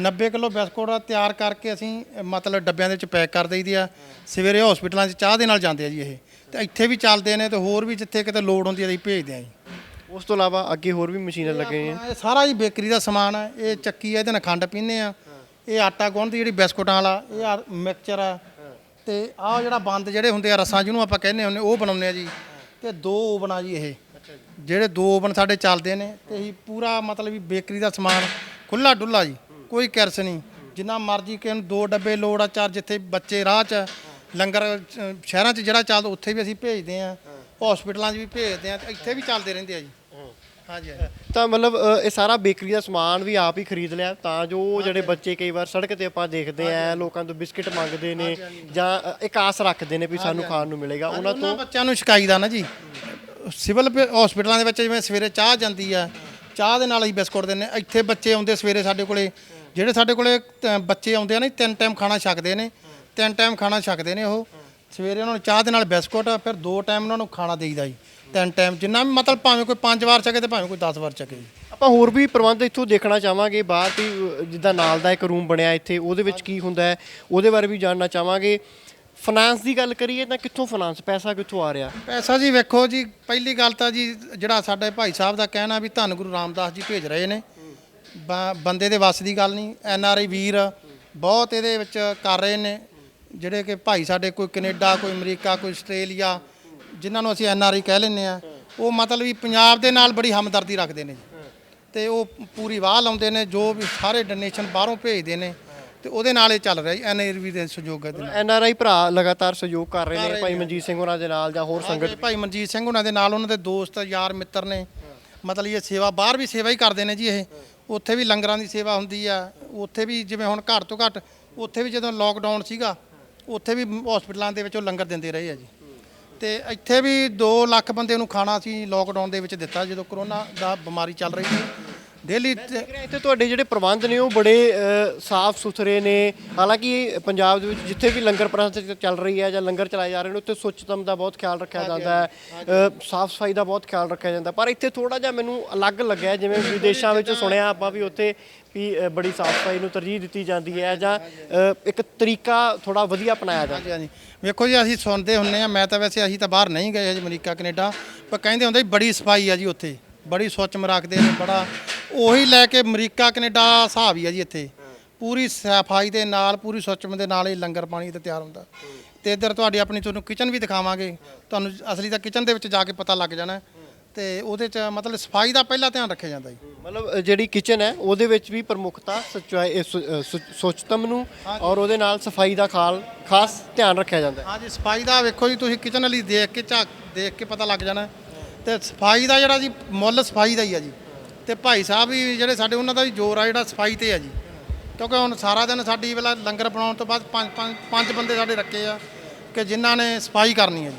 90 ਕਿਲੋ ਬਿਸਕੁਟ ਤਿਆਰ ਕਰਕੇ ਅਸੀਂ ਮਤਲਬ ਡੱਬਿਆਂ ਦੇ ਵਿੱਚ ਪੈਕ ਕਰ ਦਈਦੀ ਆ ਸਵੇਰੇ ਹਸਪੀਟਲਾਂ 'ਚ ਚਾਹ ਦੇ ਨਾਲ ਜਾਂਦੇ ਆ ਜੀ ਇਹ। ਤੇ ਇੱਥੇ ਵੀ ਚੱਲਦੇ ਨੇ ਤੇ ਹੋਰ ਵੀ ਜਿੱਥੇ ਕਿਤੇ ਲੋੜ ਹੁੰਦੀ ਹੈ ਅਸੀਂ ਭੇਜਦੇ ਆ ਜੀ। ਉਸ ਤੋਂ ਇਲਾਵਾ ਅੱਗੇ ਹੋਰ ਵੀ ਮਸ਼ੀਨਾਂ ਲੱਗੀਆਂ ਆਪਣਾ ਇਹ ਸਾਰਾ ਜੀ ਬੇਕਰੀ ਦਾ ਸਮਾਨ ਹੈ। ਇਹ ਚੱਕੀ ਹੈ ਇਹਦੇ ਨਾਲ ਖੰਡ ਪੀਂਦੇ ਆ ਇਹ ਆਟਾ ਗੁੰਨਦੀ ਜਿਹੜੀ ਬਿਸਕੁਟਾਂ ਵਾਲਾ ਇਹ ਆ ਮਿਕਸਚਰ ਆ ਤੇ ਆਹ ਜਿਹੜਾ ਬੰਦ ਜਿਹੜੇ ਹੁੰਦੇ ਆ ਰਸਾਂ ਜਿਹਨੂੰ ਆਪਾਂ ਕਹਿੰਦੇ ਹੁੰਦੇ ਉਹ ਬਣਾਉਂਦੇ ਆ ਜੀ। ਤੇ ਦੋ ਓਵਨ ਆ ਜੀ ਇਹ। ਜਿਹੜੇ ਦੋ ਓਵਨ ਸਾਡੇ ਚੱਲਦੇ ਨੇ ਤੇ ਅਸੀਂ ਪੂਰਾ ਮਤਲਬ ਵੀ ਬੇਕਰੀ ਦਾ ਸਮਾਨ ਖੁੱਲਾ ਡੁੱਲਾ ਜੀ ਕੋਈ ਕਿਰਸ ਨਹੀਂ। ਜਿੰਨਾ ਮਰਜ਼ੀ ਕਿ ਇਹਨੂੰ ਦੋ ਡੱਬੇ ਲੋੜ ਆ ਚਾਰ ਜਿੱਥੇ ਬੱਚੇ ਰਾਹ 'ਚ ਲੰਗਰ ਅ, ਸ਼ਹਿਰਾਂ 'ਚ ਜਿਹੜਾ ਚੱਲਦਾ ਉੱਥੇ ਵੀ ਅਸੀਂ ਭੇਜਦੇ ਆ ਹਸਪੀਟਲਾਂ 'ਚ ਵੀ ਭੇਜਦੇ ਆ ਤੇ ਇੱਥੇ ਵੀ ਚੱਲਦੇ ਰਹਿੰਦੇ ਆ ਜੀ। ਹਾਂਜੀ ਹਾਂਜੀ। ਤਾਂ ਮਤਲਬ ਅ, ਇਹ ਸਾਰਾ ਬੇਕਰੀ ਦਾ ਸਮਾਨ ਵੀ ਆਪ ਹੀ ਖਰੀਦ ਲਿਆ ਤਾਂ ਜੋ ਜਿਹੜੇ ਬੱਚੇ ਕਈ ਵਾਰ ਸੜਕ ਤੇ ਆਪਾਂ ਦੇਖਦੇ ਆ ਲੋਕਾਂ ਤੋਂ ਬਿਸਕਟ ਮੰਗਦੇ ਨੇ ਜਾਂ ਅ, ਇੱਕ ਆਸ ਰੱਖਦੇ ਨੇ ਵੀ ਸਾਨੂੰ ਖਾਣ ਨੂੰ ਮਿਲੇਗਾ ਉਹਨਾਂ ਤੋਂ ਬੱਚਿਆਂ ਨੂੰ ਸ਼ਿਕਾਇਦਾ ਨਾ ਜੀ। ਸਿਵਲ ਹਸਪੀਟਲਾਂ ਦੇ ਵਿੱਚ ਜਿਵੇਂ ਸਵੇਰੇ ਚਾਹ ਜਾਂਦੀ ਆ ਚਾਹ ਦੇ ਨਾਲ ਅਸੀਂ ਬਿਸਕੁਟ ਦਿੰਨੇ ਇੱਥੇ ਬੱਚੇ ਆਉਂਦੇ ਸਵੇਰੇ ਸਾਡੇ ਕੋਲੇ ਜਿਹੜੇ ਸਾਡੇ ਕੋਲੇ ਤ- ਬੱਚੇ ਆਉਂਦੇ ਆ ਨਾ ਤਿੰਨ ਟਾਈਮ ਖਾਣਾ ਛਕਦੇ ਨੇ ਤਿੰਨ ਟਾਈਮ ਖਾਣਾ ਛਕਦੇ ਨੇ ਉਹ। ਸਵੇਰੇ ਉਹਨਾਂ ਨੂੰ ਚਾਹ ਦੇ ਨਾਲ ਬਿਸਕੁਟ ਫਿਰ ਦੋ ਟਾਈਮ ਉਹਨਾਂ ਨੂੰ ਖਾਣਾ ਦੇਈਦਾ ਜੀ ਤਿੰਨ ਟਾਈਮ ਜਿੰਨਾ ਵੀ ਮਤਲਬ ਭਾਵੇਂ ਕੋਈ ਪੰਜ ਵਾਰ ਛਕੇ ਤੇ ਭਾਵੇਂ ਕੋਈ 10 ਵਾਰ ਛਕੇ ਜੀ। ਆਪਾਂ ਹੋਰ ਵੀ ਪ੍ਰਬੰਧ ਇੱਥੋਂ ਦੇਖਣਾ ਚਾਹਾਂਗੇ ਬਾਹਰ ਵੀ ਅ, ਜਿੱਦਾਂ ਨਾਲ ਦਾ ਇੱਕ ਰੂਮ ਬਣਿਆ ਇੱਥੇ ਉਹਦੇ ਵਿੱਚ ਕੀ ਹੁੰਦਾ ਹੈ ਉਹਦੇ ਬਾਰੇ ਵੀ ਜਾਣਨਾ ਚਾਹਾਂਗੇ। ਫਾਈਨਾਂਸ ਦੀ ਗੱਲ ਕਰੀਏ ਤਾਂ ਕਿੱਥੋਂ ਫਾਈਨਾਂਸ ਪੈਸਾ ਕਿੱਥੋਂ ਆ ਰਿਹਾ? ਪੈਸਾ ਜੀ ਵੇਖੋ ਜੀ, ਪਹਿਲੀ ਗੱਲ ਤਾਂ ਜੀ ਜਿਹੜਾ ਸਾਡੇ ਭਾਈ ਸਾਹਿਬ ਦਾ ਕਹਿਣਾ ਵੀ ਧੰਨ ਗੁਰੂ ਰਾਮਦਾਸ ਜੀ ਭੇਜ ਰਹੇ ਨੇ। ਬ- ਬੰਦੇ ਦੇ ਵੱਸ ਦੀ ਗੱਲ ਨਹੀਂ, ਐਨ ਆਰ ਆਈ ਵੀਰ ਬਹੁਤ ਇਹਦੇ ਵਿੱਚ ਕਰ ਰਹੇ ਨੇ। ਜਿਹੜੇ ਕਿ ਭਾਈ ਸਾਡੇ ਕੋਈ ਕੈਨੇਡਾ, ਕੋਈ ਅਮਰੀਕਾ, ਕੋਈ ਆਸਟ੍ਰੇਲੀਆ, ਜਿਨ੍ਹਾਂ ਨੂੰ ਅਸੀਂ ਐਨ ਆਰ ਆਈ ਕਹਿ ਲੈਂਦੇ ਆ ਉਹ ਮਤਲਬ ਵੀ ਪੰਜਾਬ ਦੇ ਨਾਲ ਬੜੀ ਹਮਦਰਦੀ ਰੱਖਦੇ ਨੇ ਜੀ। ਤੇ ਉਹ ਪੂਰੀ ਵਾਹ ਲਾਉਂਦੇ ਨੇ, ਜੋ ਵੀ ਸਾਰੇ ਡੋਨੇਸ਼ਨ ਬਾਹਰੋਂ ਭੇਜਦੇ ਨੇ। ਤੇ ਉਹਦੇ ਨਾਲ ਇਹ ਚੱਲ ਰਿਹਾ ਜੀ ਐਨ ਆਰ ਆਈ ਦੇ ਸਹਿਯੋਗ ਦੇ ਨਾਲ। ਐਨ ਆਰ ਆਈ ਭਰਾ ਲਗਾਤਾਰ ਸਹਿਯੋਗ ਕਰ ਰਹੇ ਨੇ ਭਾਈ ਮਨਜੀਤ ਸਿੰਘ ਹੋਰਾਂ ਦੇ ਨਾਲ ਜਾਂ ਹੋਰ ਸੰਗਤ ਸੰਗਤ ਭਾਈ ਮਨਜੀਤ ਸਿੰਘ ਉਹਨਾਂ ਦੇ ਨਾਲ ਉਹਨਾਂ ਦੇ ਦੋਸਤ ਯਾਰ ਮਿੱਤਰ ਨੇ। ਮਤਲਬ ਇਹ ਸੇਵਾ ਬਾਹਰ ਵੀ ਸੇਵਾ ਹੀ ਕਰਦੇ ਨੇ ਜੀ ਇਹ। ਉੱਥੇ ਵੀ ਲੰਗਰਾਂ ਦੀ ਸੇਵਾ ਹੁੰਦੀ ਆ। ਉੱਥੇ ਵੀ ਜਿਵੇਂ ਹੁਣ ਘੱਟ ਤੋਂ ਘੱਟ ਉੱਥੇ ਵੀ ਜਦੋਂ ਲੋਕਡਾਊਨ ਸੀਗਾ ਉੱਥੇ ਵੀ ਹਸਪੀਟਲਾਂ ਦੇ ਵਿੱਚ ਉਹ ਲੰਗਰ ਦਿੰਦੇ ਰਹੇ ਆ ਜੀ। ਤੇ ਇੱਥੇ ਵੀ 2 ਲੱਖ ਬੰਦੇ ਨੂੰ ਖਾਣਾ ਸੀ ਲੋਕਡਾਊਨ ਦੇ ਵਿੱਚ ਦਿੱਤਾ ਜਦੋਂ ਕਰੋਨਾ ਦਾ ਬਿਮਾਰੀ ਚੱਲ ਰਹੀ ਸੀ। ਹਾਂ ਇੱਥੇ ਤੁਹਾਡੇ ਜਿਹੜੇ ਪ੍ਰਬੰਧ ਨੇ ਉਹ ਬੜੇ ਸਾਫ਼ ਸੁਥਰੇ ਨੇ। ਹਾਲਾਂਕਿ ਪੰਜਾਬ ਦੇ ਵਿੱਚ ਜਿੱਥੇ ਵੀ ਲੰਗਰ ਪ੍ਰਥਾ ਚੱਲ ਰਹੀ ਹੈ ਜਾਂ ਲੰਗਰ ਚਲਾਏ ਜਾ ਰਹੇ ਨੇ ਉੱਥੇ ਸੁੱਚਤਮ ਦਾ ਬਹੁਤ ਖਿਆਲ ਰੱਖਿਆ ਜਾਂਦਾ ਹੈ। ਸਾਫ਼ ਸਫ਼ਾਈ ਦਾ ਬਹੁਤ ਖਿਆਲ ਰੱਖਿਆ ਜਾਂਦਾ। ਪਰ ਇੱਥੇ ਥੋੜਾ ਜਿਹਾ ਮੈਨੂੰ ਅਲੱਗ ਲੱਗਿਆ ਜਿਵੇਂ ਵਿਦੇਸ਼ਾਂ ਵਿੱਚ ਸੁਣਿਆ ਆਪਾਂ ਵੀ ਉੱਥੇ ਵੀ ਬੜੀ ਸਾਫ਼ ਸਫ਼ਾਈ ਨੂੰ ਤਰਜੀਹ ਦਿੱਤੀ ਜਾਂਦੀ ਹੈ ਜਾਂ ਇੱਕ ਤਰੀਕਾ ਥੋੜਾ ਵਧੀਆ ਅਪਣਾਇਆ ਜਾਂਦਾ। ਹਾਂਜੀ ਵੇਖੋ ਜੀ ਅਸੀਂ ਸੁਣਦੇ ਹੁੰਨੇ ਆ ਮੈਂ ਤਾਂ ਵੈਸੇ ਅਸੀਂ ਤਾਂ ਬਾਹਰ ਨਹੀਂ ਗਏ ਹਜੇ ਅਮਰੀਕਾ ਕੈਨੇਡਾ ਪਰ ਕਹਿੰਦੇ ਹੁੰਦੇ ਬੜੀ ਸਫ਼ਾਈ ਆ ਜੀ ਉੱਥੇ। ਬੜੀ ਸੁੱਚਮ ਰੱਖਦੇ ਨੇ ਬੜਾ ਉਹੀ ਲੈ ਕੇ ਅਮਰੀਕਾ ਕੈਨੇਡਾ ਹਿਸਾਬ ਹੀ ਆ ਜੀ ਇੱਥੇ। ਪੂਰੀ ਸਫ਼ਾਈ ਦੇ ਨਾਲ ਪੂਰੀ ਸੁੱਚਮ ਦੇ ਨਾਲ ਹੀ ਲੰਗਰ ਪਾਣੀ ਤੇ ਤਿਆਰ ਹੁੰਦਾ। ਤੇ ਇੱਧਰ ਤੁਹਾਡੀ ਆਪਣੀ ਤੁਹਾਨੂੰ ਕਿਚਨ ਵੀ ਦਿਖਾਵਾਂਗੇ। ਤੁਹਾਨੂੰ ਅਸਲੀ ਤਾਂ ਕਿਚਨ ਦੇ ਵਿੱਚ ਜਾ ਕੇ ਪਤਾ ਲੱਗ ਜਾਣਾ। ਤੇ ਉਹਦੇ ਚ ਮਤਲਬ ਸਫ਼ਾਈ ਦਾ ਪਹਿਲਾ ਧਿਆਨ ਰੱਖਿਆ ਜਾਂਦਾ ਜੀ। ਮਤਲਬ ਜਿਹੜੀ ਕਿਚਨ ਹੈ ਉਹਦੇ ਵਿੱਚ ਵੀ ਪ੍ਰਮੁੱਖਤਾ ਸਚਾਈ ਸੁੱਚਤਮ ਨੂੰ ਔਰ ਉਹਦੇ ਨਾਲ ਸਫ਼ਾਈ ਦਾ ਖਾਲ ਖਾਸ ਧਿਆਨ ਰੱਖਿਆ ਜਾਂਦਾ ਹੈ। ਹਾਂਜੀ ਸਫ਼ਾਈ ਦਾ ਵੇਖੋ ਜੀ ਤੁਸੀਂ ਕਿਚਨ ਵਾਲੀ ਦੇਖ ਕੇ ਝਾਕ ਦੇਖ ਕੇ ਪਤਾ ਲੱਗ ਜਾਣਾ। ਤੇ ਸਫ਼ਾਈ ਦਾ ਜਿਹੜਾ ਜੀ ਮੁੱਲ ਸਫ਼ਾਈ ਦਾ ਹੀ ਆ ਜੀ। ਤੇ ਭਾਈ ਸਾਹਿਬ ਵੀ ਜਿਹੜੇ ਸਾਡੇ ਉਹਨਾਂ ਦਾ ਵੀ ਜ਼ੋਰ ਆ ਜਿਹੜਾ ਸਫ਼ਾਈ ਤੇ ਆ ਜੀ। ਕਿਉਂਕਿ ਹੁਣ ਸਾਰਾ ਦਿਨ ਸਾਡੀ ਵੇਲਾ ਲੰਗਰ ਬਣਾਉਣ ਤੋਂ ਬਾਅਦ ਪੰਜ ਪੰਜ ਪੰਜ ਬੰਦੇ ਸਾਡੇ ਰੱਖੇ ਆ ਕਿ ਜਿਨ੍ਹਾਂ ਨੇ ਸਫ਼ਾਈ ਕਰਨੀ ਹੈ ਜੀ।